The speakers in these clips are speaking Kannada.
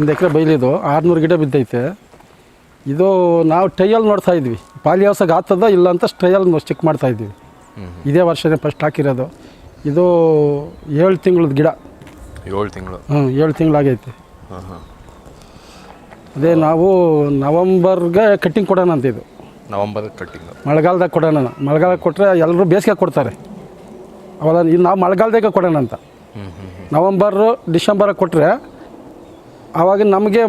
ಒಂದು ಎಕರೆ ಬೈಲಿದು ಆರುನೂರು ಗಿಡ ಬಿದ್ದೈತೆ. ಇದು ನಾವು ಟ್ರೈಯಲ್ ನೋಡ್ತಾ ಇದ್ವಿ. ಪಾಲಿ ಹೌಸಾಗ ಆಗ್ತದ ಇಲ್ಲ ಅಂತ ಟ್ರೈಯಲ್ ಚೆಕ್ ಮಾಡ್ತಾ ಇದ್ವಿ. ಇದೇ ವರ್ಷನೇ ಫಸ್ಟ್ ಹಾಕಿರೋದು. ಇದು ಏಳು ತಿಂಗಳದ ಗಿಡ. ಏಳು ತಿಂಗಳು. ಹ್ಞೂ ಏಳು ತಿಂಗಳಾಗೈತೆ ಅದೇ ನಾವು ನವಂಬರ್ಗೆ ಕಟ್ಟಿಂಗ್ ಕೊಡೋಣ ಅಂತ ಇದು. ನವಂಬರ್ ಕಟ್ಟಿಂಗ್ ಮಳೆಗಾಲದಾಗ ಕೊಡೋಣ. ಮಳೆಗಾಲ ಕೊಟ್ಟರೆ ಎಲ್ಲರೂ ಬೇಸಿಗೆ ಕೊಡ್ತಾರೆ. ಅವಾಗ ಇದು ನಾವು ಮಳೆಗಾಲದಾಗ ಕೊಡೋಣ ಅಂತ. ಡಿಸೆಂಬರ್ ನವಂಬರು ಡಿಸೆಂಬರಾಗ ಕೊಟ್ಟರೆ ಆವಾಗ ನಮಗೆ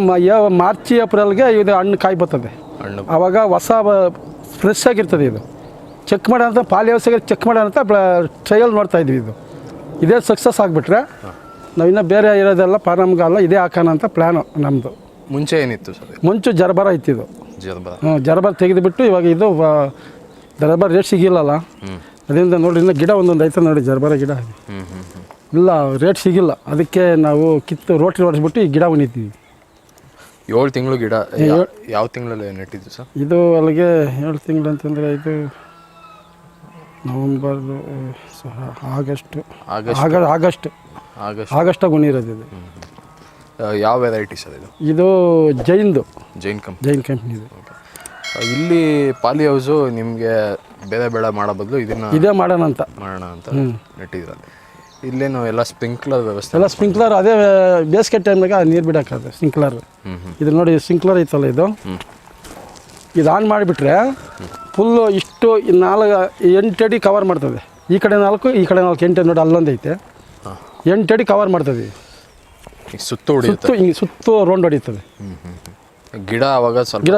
ಮಾರ್ಚ್ ಏಪ್ರಿಲ್ಗೆ ಇದು ಹಣ್ಣು ಕಾಯಿ ಬರ್ತದೆ. ಹಣ್ಣು. ಆವಾಗ ಹೊಸ ಫ್ರೆಶ್ ಆಗಿರ್ತದೆ ಇದು. ಚೆಕ್ ಮಾಡೋಣ ಅಂತ ಪಾಲಿ ಹೌಸಿಗೆ ಚೆಕ್ ಮಾಡೋಣ ಅಂತ ಟ್ರಯಲ್ ನೋಡ್ತಾ ಇದ್ವಿ ಇದು. ಇದೇ ಸಕ್ಸಸ್ ಆಗಿಬಿಟ್ರೆ ನಾವು ಇನ್ನೂ ಬೇರೆ ಇರೋದೆಲ್ಲ ಫಾರಮ್ಗೆಲ್ಲ ಇದೇ ಹಾಕೋಣ ಅಂತ ಪ್ಲ್ಯಾನು ನಮ್ಮದು ಮುಂಚೆ ಏನಿತ್ತು ಸರ್ ಮುಂಚೆ ಜರಬರ ಇತ್ತು ಇದು. ಹ್ಞೂ ಜರಬರ ತೆಗೆದುಬಿಟ್ಟು ಇವಾಗ ಇದು ಜರಬರ್ ರೇಟ್ ಸಿಗಿಲ್ಲಲ್ಲ ಅದರಿಂದ ನೋಡಿ ಇನ್ನು ಗಿಡ ಒಂದೊಂದು ಐತೆ ನೋಡಿ ಜರಬರ ಗಿಡ. ಹ್ಞೂ ಹ್ಞೂ ಇಲ್ಲ ರೇಟ್ ಸಿಗಿಲ್ಲ. ಅದಕ್ಕೆ ನಾವು ಕಿತ್ತು ರೋಟ್ರಿ ಹೊಡೆಸ್ಬಿಟ್ಟು ಈ ಗಿಡ ಉಣಿತೀವಿ. ಏಳು ತಿಂಗಳು ಗಿಡ ಯಾವ ತಿಂಗಳಲ್ಲಿ ನೆಟ್ಟಿದ್ದು ಸರ್? ಇದು ಅಲ್ಲಿಗೆ ಏಳು ತಿಂಗಳು ಅಂತಂದರೆ ಇದು ನವಂಬರ್ ಆಗಸ್ಟು. ಆಗಸ್ಟ್. ಆಗ ಆಗಸ್ಟ್. ಆಗಸ್ಟ್. ಆಗಸ್ಟಾಗ ಉಣಿರೋದು ಇದು. ಯಾವ ವೆರೈಟಿ ಸರ್ ಇದು? ಇದು ಜೈನ್ದು. ಜೈನ್ ಕಂಪ್ನಿ. ಜೈನ್ ಕಂಪ್ನಿದು ಇಲ್ಲಿ ಪಾಲಿ ಹೌಸು ನಿಮಗೆ ಬೇರೆ ಬೇಡ ಮಾಡೋ ಬದಲು ಇದನ್ನ ಇದೇ ಮಾಡೋಣ ಅಂತ ಮಾಡೋಣ ಅಂತ ನೆಟ್ಟಿದ್ರ ಇಲ್ಲೇನು ಎಲ್ಲ ಸ್ಪ್ರಿಂಕ್ಲರ್ ವ್ಯವಸ್ಥೆ ಎಲ್ಲ ಸ್ಪ್ರಿಂಕ್ಲರ್ ಅದೇ ಬೇಸಿಗೆ ಟೈಮ್ನಾಗ ನೀರು ಬಿಡೋಕ್ಕಾಗುತ್ತೆ ಸ್ಪ್ರಿಂಕ್ಲರ್. ಇದು ನೋಡಿ ಸ್ಪ್ರಿಂಕ್ಲರ್ ಐತಲ್ಲ ಇದು? ಇದು ಆನ್ ಮಾಡಿಬಿಟ್ರೆ ಫುಲ್ಲು ಇಷ್ಟು ನಾಲ್ಕು ಎಂಟು ಅಡಿ ಕವರ್ ಮಾಡ್ತದೆ. ಈ ಕಡೆ ನಾಲ್ಕು ಈ ಕಡೆ ನಾಲ್ಕು ಎಂಟು ನೋಡಿ ಅಲ್ಲೊಂದು ಐತೆ. ಎಂಟು ಅಡಿ ಕವರ್ ಮಾಡ್ತದೆ. ಸುತ್ತು ಸುತ್ತು ಹಿಂಗೆ ಸುತ್ತು ರೌಂಡ್ ಹೊಡಿತದೆ. ಗಿಡ ಅವಾಗ ಗಿಡ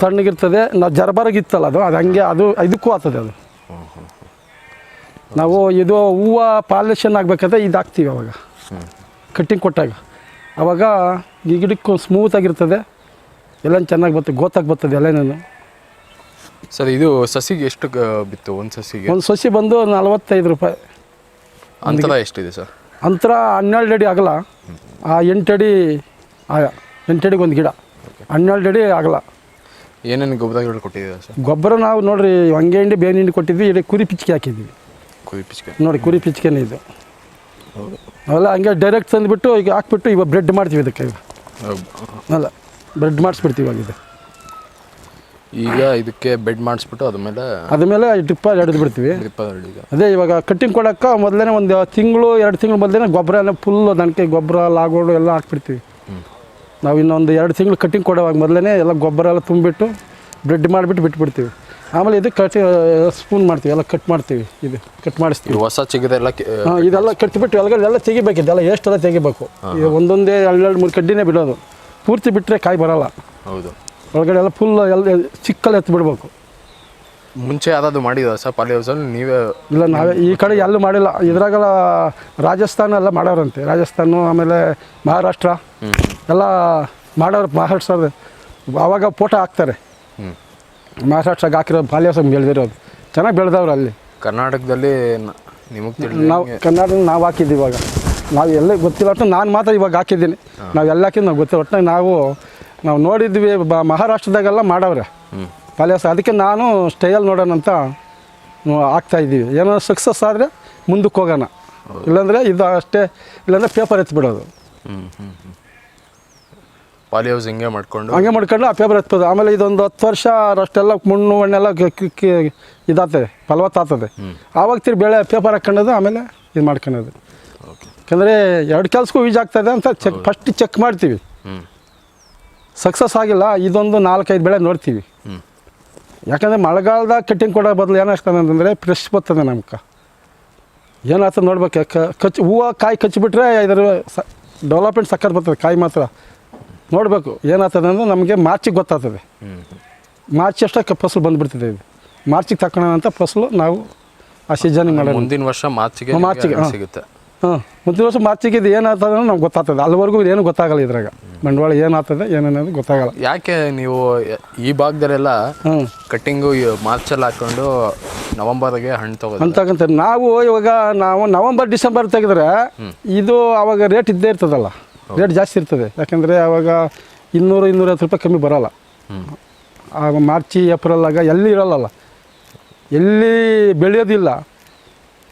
ತಣ್ಣಗಿರ್ತದೆ ನಾವು ಜರಬರಗಿತ್ತಲ್ಲ ಅದು ಅದು ಹಂಗೆ ಅದು ಇದಕ್ಕೂ ಆಗ್ತದೆ ಅದು. ನಾವು ಇದು ಹೂವು ಪಾಲಿನೇಷನ್ ಆಗಬೇಕಾದ್ರೆ ಇದು ಹಾಕ್ತೀವಿ ಅವಾಗ. ಕಟ್ಟಿಂಗ್ ಕೊಟ್ಟಾಗ. ಅವಾಗ ಈ ಗಿಡಕ್ಕೂ ಸ್ಮೂತಾಗಿರ್ತದೆ ಎಲ್ಲ ಚೆನ್ನಾಗಿ ಬರ್ತದೆ ಗೋತಾಗಿ ಬರ್ತದೆ ಎಲ್ಲನೂ ಸರ್ ಇದು ಸಸಿಗೆ ಎಷ್ಟು ಗ- ಬಿತ್ತು ಒಂದು ಸಸಿಗೆ? ಒಂದು ಸಸಿ ಬಂದು ನಲ್ವತ್ತೈದು ರೂಪಾಯಿ. ಅಂತರ ಎಷ್ಟಿದೆ ಸರ್? ಅಂತರ ಹನ್ನೆರಡು ಅಡಿ ಆಗಲ್ಲ. ಆ ಎಂಟು ಅಡಿ ಆಯ ಎಂಟು ಅಡಿಗೆ ಒಂದು ಗಿಡ. ಹನ್ನೆರಡು ಅಡಿ ಆಗಲ್ಲ. ಏನೇನು ಗೊಬ್ಬರಗಳು ಕೊಟ್ಟಿದ್ದೀರಾ ಸರ್? ಗೊಬ್ಬರ ನಾವು ನೋಡ್ರಿ ಹಂಗೆ ಹಿಂಡಿ ಬೇವಿನ ಹಿಂಡಿ ಕೊಟ್ಟಿದ್ವಿ ಇಡೀ ಕುರಿ ಪಿಚ್ಕಿ ಹಾಕಿದ್ವಿ. ಕುರಿ ಪಿಚ್ಕೆ. ನೋಡಿ ಕುರಿ ಪಿಚ್ಕೆನೇ ಇದು. ಅವೆಲ್ಲ ಹಂಗೆ ಡೈರೆಕ್ಟ್ ತಂದುಬಿಟ್ಟು ಈಗ ಹಾಕ್ಬಿಟ್ಟು ಇವಾಗ ಬ್ರೆಡ್ ಮಾಡ್ತೀವಿ ಇದಕ್ಕೆ. ಈಗ ಅಲ್ಲ ಬ್ರೆಡ್ ಮಾಡಿಸ್ಬಿಡ್ತೀವಿ ಇವಾಗ ಇದು. ಈಗ ಇದಕ್ಕೆ ಬೆಡ್ ಮಾಡಿಸ್ಬಿಟ್ಟು ಅದ್ರ ಮೇಲೆ ಅದ್ಮೇಲೆ ಡ್ರಿಪ್ಪ ಹಿಡಿದು ಬಿಡ್ತೀವಿ. ಅದೇ ಇವಾಗ ಕಟ್ಟಿಂಗ್ ಕೊಡೋಕ್ಕೆ ಮೊದಲೇ ಒಂದು ತಿಂಗಳು ಎರಡು ತಿಂಗಳು ಮೊದಲೇ ಗೊಬ್ಬರ ಎಲ್ಲ ಫುಲ್ ನನಗೆ ಗೊಬ್ಬರ ಲಾಗೋಡು ಎಲ್ಲ ಹಾಕ್ಬಿಡ್ತೀವಿ. ನಾವು ಇನ್ನೊಂದು ಎರಡು ತಿಂಗಳು ಕಟ್ಟಿಂಗ್ ಕೊಡೋವಾಗ ಮೊದಲೇ ಎಲ್ಲ ಗೊಬ್ಬರ ಎಲ್ಲ ತುಂಬಿಟ್ಟು ಬ್ರೆಡ್ ಮಾಡಿಬಿಟ್ಟು ಬಿಟ್ಬಿಡ್ತೀವಿ. ಆಮೇಲೆ ಇದು ಕಟ್ ಸ್ಪೂನ್ ಮಾಡ್ತೀವಿ ಎಲ್ಲ ಕಟ್ ಮಾಡ್ತೀವಿ ಇದು ಕಟ್ ಮಾಡಿಸ್ತೀವಿ. ಹೊಸ ಚಿಗದೆಲ್ಲ ಇದೆಲ್ಲ ಕಟ್ಬಿಟ್ಟು ಒಳಗಡೆ ಎಲ್ಲ ತೆಗಿಬೇಕು ಇದೆಲ್ಲ ಎಷ್ಟೆಲ್ಲ ತೆಗಿಬೇಕು. ಇದು ಒಂದೊಂದೇ ಎರಡೆರಡು ಮೂರು ಕಡ್ಡಿನೇ ಬಿಡೋದು. ಪೂರ್ತಿ ಬಿಟ್ಟರೆ ಕಾಯಿ ಬರೋಲ್ಲ. ಹೌದು. ಒಳಗಡೆ ಎಲ್ಲ ಫುಲ್ ಎಲ್ಲ ಚಿಕ್ಕಲ್ಲಿ ಎತ್ತು ಬಿಡಬೇಕು. ಮುಂಚೆ ಯಾವ್ದಾದ್ರು ಮಾಡಿದ ಸರ್ ಪಾಲಿ ಹೌಸಲ್ಲಿ ನೀವೇ ಇಲ್ಲ ನಾವೇ ಈ ಕಡೆ ಎಲ್ಲೂ ಮಾಡಿಲ್ಲ. ಇದ್ರಾಗೆಲ್ಲ ರಾಜಸ್ಥಾನ ಎಲ್ಲ ಮಾಡೋರಂತೆ. ರಾಜಸ್ಥಾನ ಆಮೇಲೆ ಮಹಾರಾಷ್ಟ್ರ. ಎಲ್ಲ ಮಾಡೋರು ಮಹಾರಾಷ್ಟ್ರ ಅವಾಗ ಫೋಟೋ ಹಾಕ್ತಾರೆ. ಹ್ಞೂ ಮಹಾರಾಷ್ಟ್ರಕ್ಕೆ ಹಾಕಿರೋ ಪಾಲ್ಯಾಸ ಬೆಳೆದಿರೋದು. ಚೆನ್ನಾಗಿ ಬೆಳೆದವ್ರು ಅಲ್ಲಿ. ಕರ್ನಾಟಕದಲ್ಲಿ ನಿಮಗೆ ನಾವು ಕನ್ನಡ ನಾವು ಹಾಕಿದ್ದೀವಿ ಇವಾಗ. ನಾವು ಎಲ್ಲ ಗೊತ್ತಿಲ್ಲ ಒಟ್ಟು ನಾನು ಮಾತ್ರ ಇವಾಗ ಹಾಕಿದ್ದೀನಿ. ನಾವು ಎಲ್ಲ ಹಾಕಿದ್ದು ನಾವು ಗೊತ್ತಿಲ್ಲ. ಒಟ್ಟು ನಾವು ನಾವು ನೋಡಿದ್ವಿ ಬ ಮಹಾರಾಷ್ಟ್ರದಾಗೆಲ್ಲ ಮಾಡವ್ರೆ. ಪಾಲ್ಯಾಸ ಅದಕ್ಕೆ ನಾನು ಸ್ಟೈಲ್ ನೋಡೋಣ ಅಂತ ಹಾಕ್ತಾಯಿದ್ದೀವಿ ಹಾಕ್ತಾ ಇದ್ದೀವಿ. ಏನೋ ಸಕ್ಸಸ್ ಆದರೆ ಮುಂದಕ್ಕೆ ಹೋಗೋಣ. ಇಲ್ಲಾಂದರೆ ಇದು ಅಷ್ಟೇ. ಇಲ್ಲಾಂದರೆ ಪೇಪರ್ ಎತ್ಬಿಡೋದು. ಹ್ಞೂ ಹ್ಞೂ ಹ್ಞೂ ಪಾಲಿ ಹೌಸ್ ಹಿಂಗೆ ಮಾಡ್ಕೊಂಡು. ಹಂಗೆ ಮಾಡ್ಕೊಂಡು ಆ ಪೇಪರ್ ಎತ್ಬೋದು ಆಮೇಲೆ ಇದೊಂದು ಹತ್ತು ವರ್ಷ ಅಷ್ಟೆಲ್ಲ ಮಣ್ಣು ಮಣ್ಣೆಲ್ಲ ಕ- ಇದಾಗ್ತದೆ ಫಲವತ್ತಾಗ್ತದೆ. ಆವಾಗ ತಿರು ಬೆಳೆ ಪೇಪರ್ ಹಾಕ್ಕೊಂಡದು ಆಮೇಲೆ ಇದು ಮಾಡ್ಕೊಳ್ಳೋದು ಓಕೆ. ಯಾಕಂದರೆ ಎರಡು ಕೆಲಸಕ್ಕೂ ಯೂಸ್ ಆಗ್ತದೆ ಅಂತ ಚೆಕ್ ಫಸ್ಟ್ ಚೆಕ್ ಮಾಡ್ತೀವಿ. ಸಕ್ಸಸ್ ಆಗಿಲ್ಲ ಇದೊಂದು ನಾಲ್ಕೈದು ಬೆಳೆ ನೋಡ್ತೀವಿ. ಯಾಕಂದರೆ ಮಳೆಗಾಲದಾಗ ಕಟ್ಟಿಂಗ್ ಕೊಡೋ ಬದಲು ಏನಾಗ್ತದೆ ಅಂತಂದರೆ ಫ್ರೆಶ್ ಬರ್ತದೆ ನಮ್ಗೆ ಏನಾಗ್ತದೆ ನೋಡ್ಬೇಕು. ಕ- ಕಚ್ ಹೂವು ಕಾಯಿ ಕಚ್ಚಿಬಿಟ್ರೆ ಇದರ ಸ ಡೆವಲಪ್ಮೆಂಟ್ ಸಕ್ಕತ್ ಬರ್ತದೆ ಕಾಯಿ ಮಾತ್ರ. ನೋಡಬೇಕು ಏನಾಗ್ತದೆ ಅಂದರೆ ನಮಗೆ ಮಾರ್ಚಿಗೆ ಗೊತ್ತಾಗ್ತದೆ. ಮಾರ್ಚ್ ಅಷ್ಟಕ್ಕೆ ಫಸಲು ಬಂದುಬಿಡ್ತದೆ ಇದು. ಮಾರ್ಚಿಗೆ ತಗೊಳ್ಳೋಣ ಅಂತ ಫಸಲು ನಾವು ಆ ಸೀಸನಿಗೆ ಮಾಡೋಣ ಮುಂದಿನ ವರ್ಷ ಮಾರ್ಚಿಗೆ ಮಾರ್ಚಿಗೆ. ಸಿಗುತ್ತೆ. ಹಾಂ ಮುಂದಿನ ವರ್ಷ ಮಾರ್ಚಿಗೆ ಇದು ಏನಾಗ್ತದೆ ಅಂದ್ರೆ ನಮ್ಗೆ ಗೊತ್ತಾಗ್ತದೆ. ಅಲ್ಲಿವರೆಗೂ ಏನು ಗೊತ್ತಾಗಲ್ಲ ಇದ್ರಾಗ. ಬಂಡವಾಳ ಏನಾಗ್ತದೆ ಏನನ್ನೋದು ಗೊತ್ತಾಗಲ್ಲ. ಯಾಕೆ ನೀವು ಈ ಭಾಗದಲ್ಲೆಲ್ಲ ಹ್ಞೂ ಕಟ್ಟಿಂಗು ಮಾರ್ಚಲ್ಲಿ ಹಾಕೊಂಡು ನವಂಬರ್ಗೆ ಹಣ್ಣು ತಗೋ ಅಂತಕ್ಕಂಥ ನಾವು ಇವಾಗ ನಾವು ನವಂಬರ್ ಡಿಸೆಂಬರ್ ತೆಗೆದ್ರೆ ಇದು ಅವಾಗ ರೇಟ್ ಇದ್ದೇ ಇರ್ತದಲ್ಲ. ರೇಟ್ ಜಾಸ್ತಿ ಇರ್ತದೆ. ಯಾಕಂದರೆ ಆವಾಗ ಇನ್ನೂರು ಇನ್ನೂರೈವತ್ತು ರೂಪಾಯಿ ಕಮ್ಮಿ ಬರೋಲ್ಲ. ಆಗ ಮಾರ್ಚ್ ಏಪ್ರಿಲ್ ಆಗ ಎಲ್ಲಿ ಇರೋಲ್ಲ ಎಲ್ಲಿ ಬೆಳೆಯೋದಿಲ್ಲ.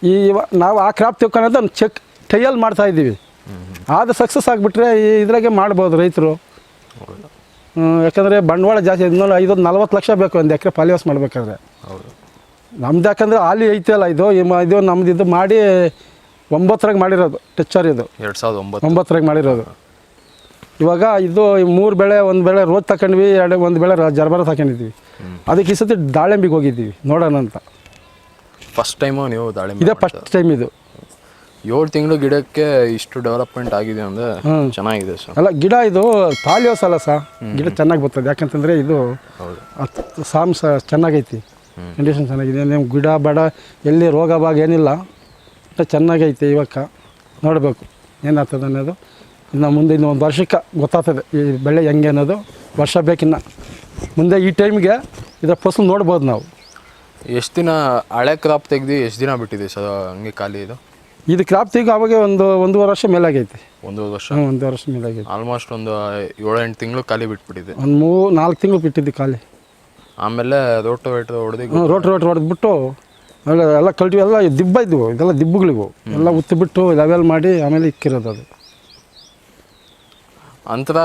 ಈ ನಾವು ಆ ಕ್ರಾಪ್ ತಿಳ್ಕೊಳ್ಳೋದು ಚೆಕ್ ಟೈಯಲ್ ಮಾಡ್ತಾ ಇದ್ದೀವಿ. ಆದ ಸಕ್ಸಸ್ ಆಗಿಬಿಟ್ರೆ ಈ ಇದ್ರಾಗೆ ಮಾಡ್ಬೋದು ರೈತರು. ಯಾಕಂದರೆ ಬಂಡವಾಳ ಜಾಸ್ತಿ ಇನ್ನೊಂದು ಐದೊಂದು ನಲ್ವತ್ತು ಲಕ್ಷ ಬೇಕು ಒಂದು ಎಕರೆ ಪಾಲಿವಾಸ್ ಮಾಡಬೇಕಾದ್ರೆ. ನಮ್ದು ಯಾಕಂದರೆ ಹಾಲಿ ಐತಲ್ಲ ಇದು ಮ- ಇದು ನಮ್ದು ಇದು ಮಾಡಿ ಒಂಬತ್ತರಾಗ ಮಾಡಿರೋದು ಟೆಚ್ಚರ್ ಇದು. ಎರಡು ಸಾವಿರದ ಒಂಬತ್ತು. ಒಂಬತ್ತರಾಗ ಮಾಡಿರೋದು. ಇವಾಗ ಇದು ಮೂರು ಬೆಳೆ ಒಂದು ಬೆಳೆ ರೋಜ್ ತಗೊಂಡ್ವಿ ಎರಡು ಒಂದು ಬೆಳೆ ಜರ್ಬರ ತಗೊಂಡಿದ್ವಿ ಅದಕ್ಕೆ ಈ ಸತಿ ದಾಳಿಂಬಿಗೆ ಹೋಗಿದ್ದೀವಿ ನೋಡೋಣ ಅಂತ. ಫಸ್ಟ್ ಟೈಮು ನೀವು ದಾಳಿಂಬೆ ಇದೇ ಫಸ್ಟ್ ಟೈಮ್ ಇದು. ಏಳು ತಿಂಗಳು ಗಿಡಕ್ಕೆ ಇಷ್ಟು ಡೆವಲಪ್ಮೆಂಟ್ ಆಗಿದೆ ಅಂದರೆ. ಚೆನ್ನಾಗಿದೆ ಸರ್. ಅಲ್ಲ ಗಿಡ ಇದು ಪಾಲಿಯೋಸ್ ಅಲ್ಲ ಸಹ ಗಿಡ ಚೆನ್ನಾಗಿ ಬರ್ತದೆ. ಯಾಕಂತಂದರೆ ಇದು ಸಾಮ್ಸ ಚೆನ್ನಾಗೈತಿ. ಕಂಡೀಷನ್ ಚೆನ್ನಾಗಿದೆ. ನಿಮ್ಮ ಗಿಡ ಬೇಡ ಎಲ್ಲಿ ರೋಗ ಭಾಗ ಏನಿಲ್ಲ. ಗಿಡ ಚೆನ್ನಾಗೈತೆ ಇವಾಗ. ನೋಡಬೇಕು. ಏನಾಗ್ತದೆ ಅನ್ನೋದು. ಇನ್ನು ಮುಂದೆ ಇನ್ನು ಒಂದು ವರ್ಷಕ್ಕೆ ಗೊತ್ತಾಗ್ತದೆ. ಈ ಬೆಳೆ ಹೆಂಗೆ ಅನ್ನೋದು. ವರ್ಷ ಬೇಕಿನ್ನ. ಮುಂದೆ ಈ ಟೈಮ್ಗೆ ಇದರ ಫಸಲು ನೋಡ್ಬೋದು ನಾವು. ಎಷ್ಟು ದಿನ ಹಳೆ ಕ್ರಾಪ್ ತೆಗ್ದು ಎಷ್ಟು ದಿನ ಬಿಟ್ಟಿದೆ ಸರ್ ಹಂಗೆ ಖಾಲಿ ಇದು? ಇದು ಕ್ರಾಪ್ ತೆಗೆದು ಅವಾಗ ಒಂದು ಒಂದೂವರೆ ವರ್ಷ ಮೇಲಾಗೈತಿ. ಒಂದೂವರೆ ವರ್ಷ? ಹ್ಞೂ ಒಂದೂವರೆ ವರ್ಷ ಮೇಲಾಗೈತಿ. ಆಲ್ಮೋಸ್ಟ್ ಒಂದು ಏಳು ಎಂಟು ತಿಂಗಳು ಖಾಲಿ ಬಿಟ್ಬಿಟ್ಟಿದೆ. ಒಂದು ಮೂರು ನಾಲ್ಕು ತಿಂಗಳು ಬಿಟ್ಟಿದ್ದು ಖಾಲಿ. ಆಮೇಲೆ ರೋಟೋ ವೇಟೋ ಹೊಡೆದು ರೋಟ್ ರೋಟ್ ಹೊಡೆದ್ಬಿಟ್ಟು ಆಮೇಲೆ ಎಲ್ಲ ಕಲ್ಟಿವಿ ಎಲ್ಲ ದಿಬ್ಬ ಇದ್ವು ಇದೆಲ್ಲ ದಿಬ್ಬುಗಳಿವು. ಎಲ್ಲ ಉತ್ತು ಬಿಟ್ಟು ಲೆವೆಲ್ ಮಾಡಿ ಆಮೇಲೆ ಇಕ್ಕಿರೋದು ಅದು. ಅಂತರ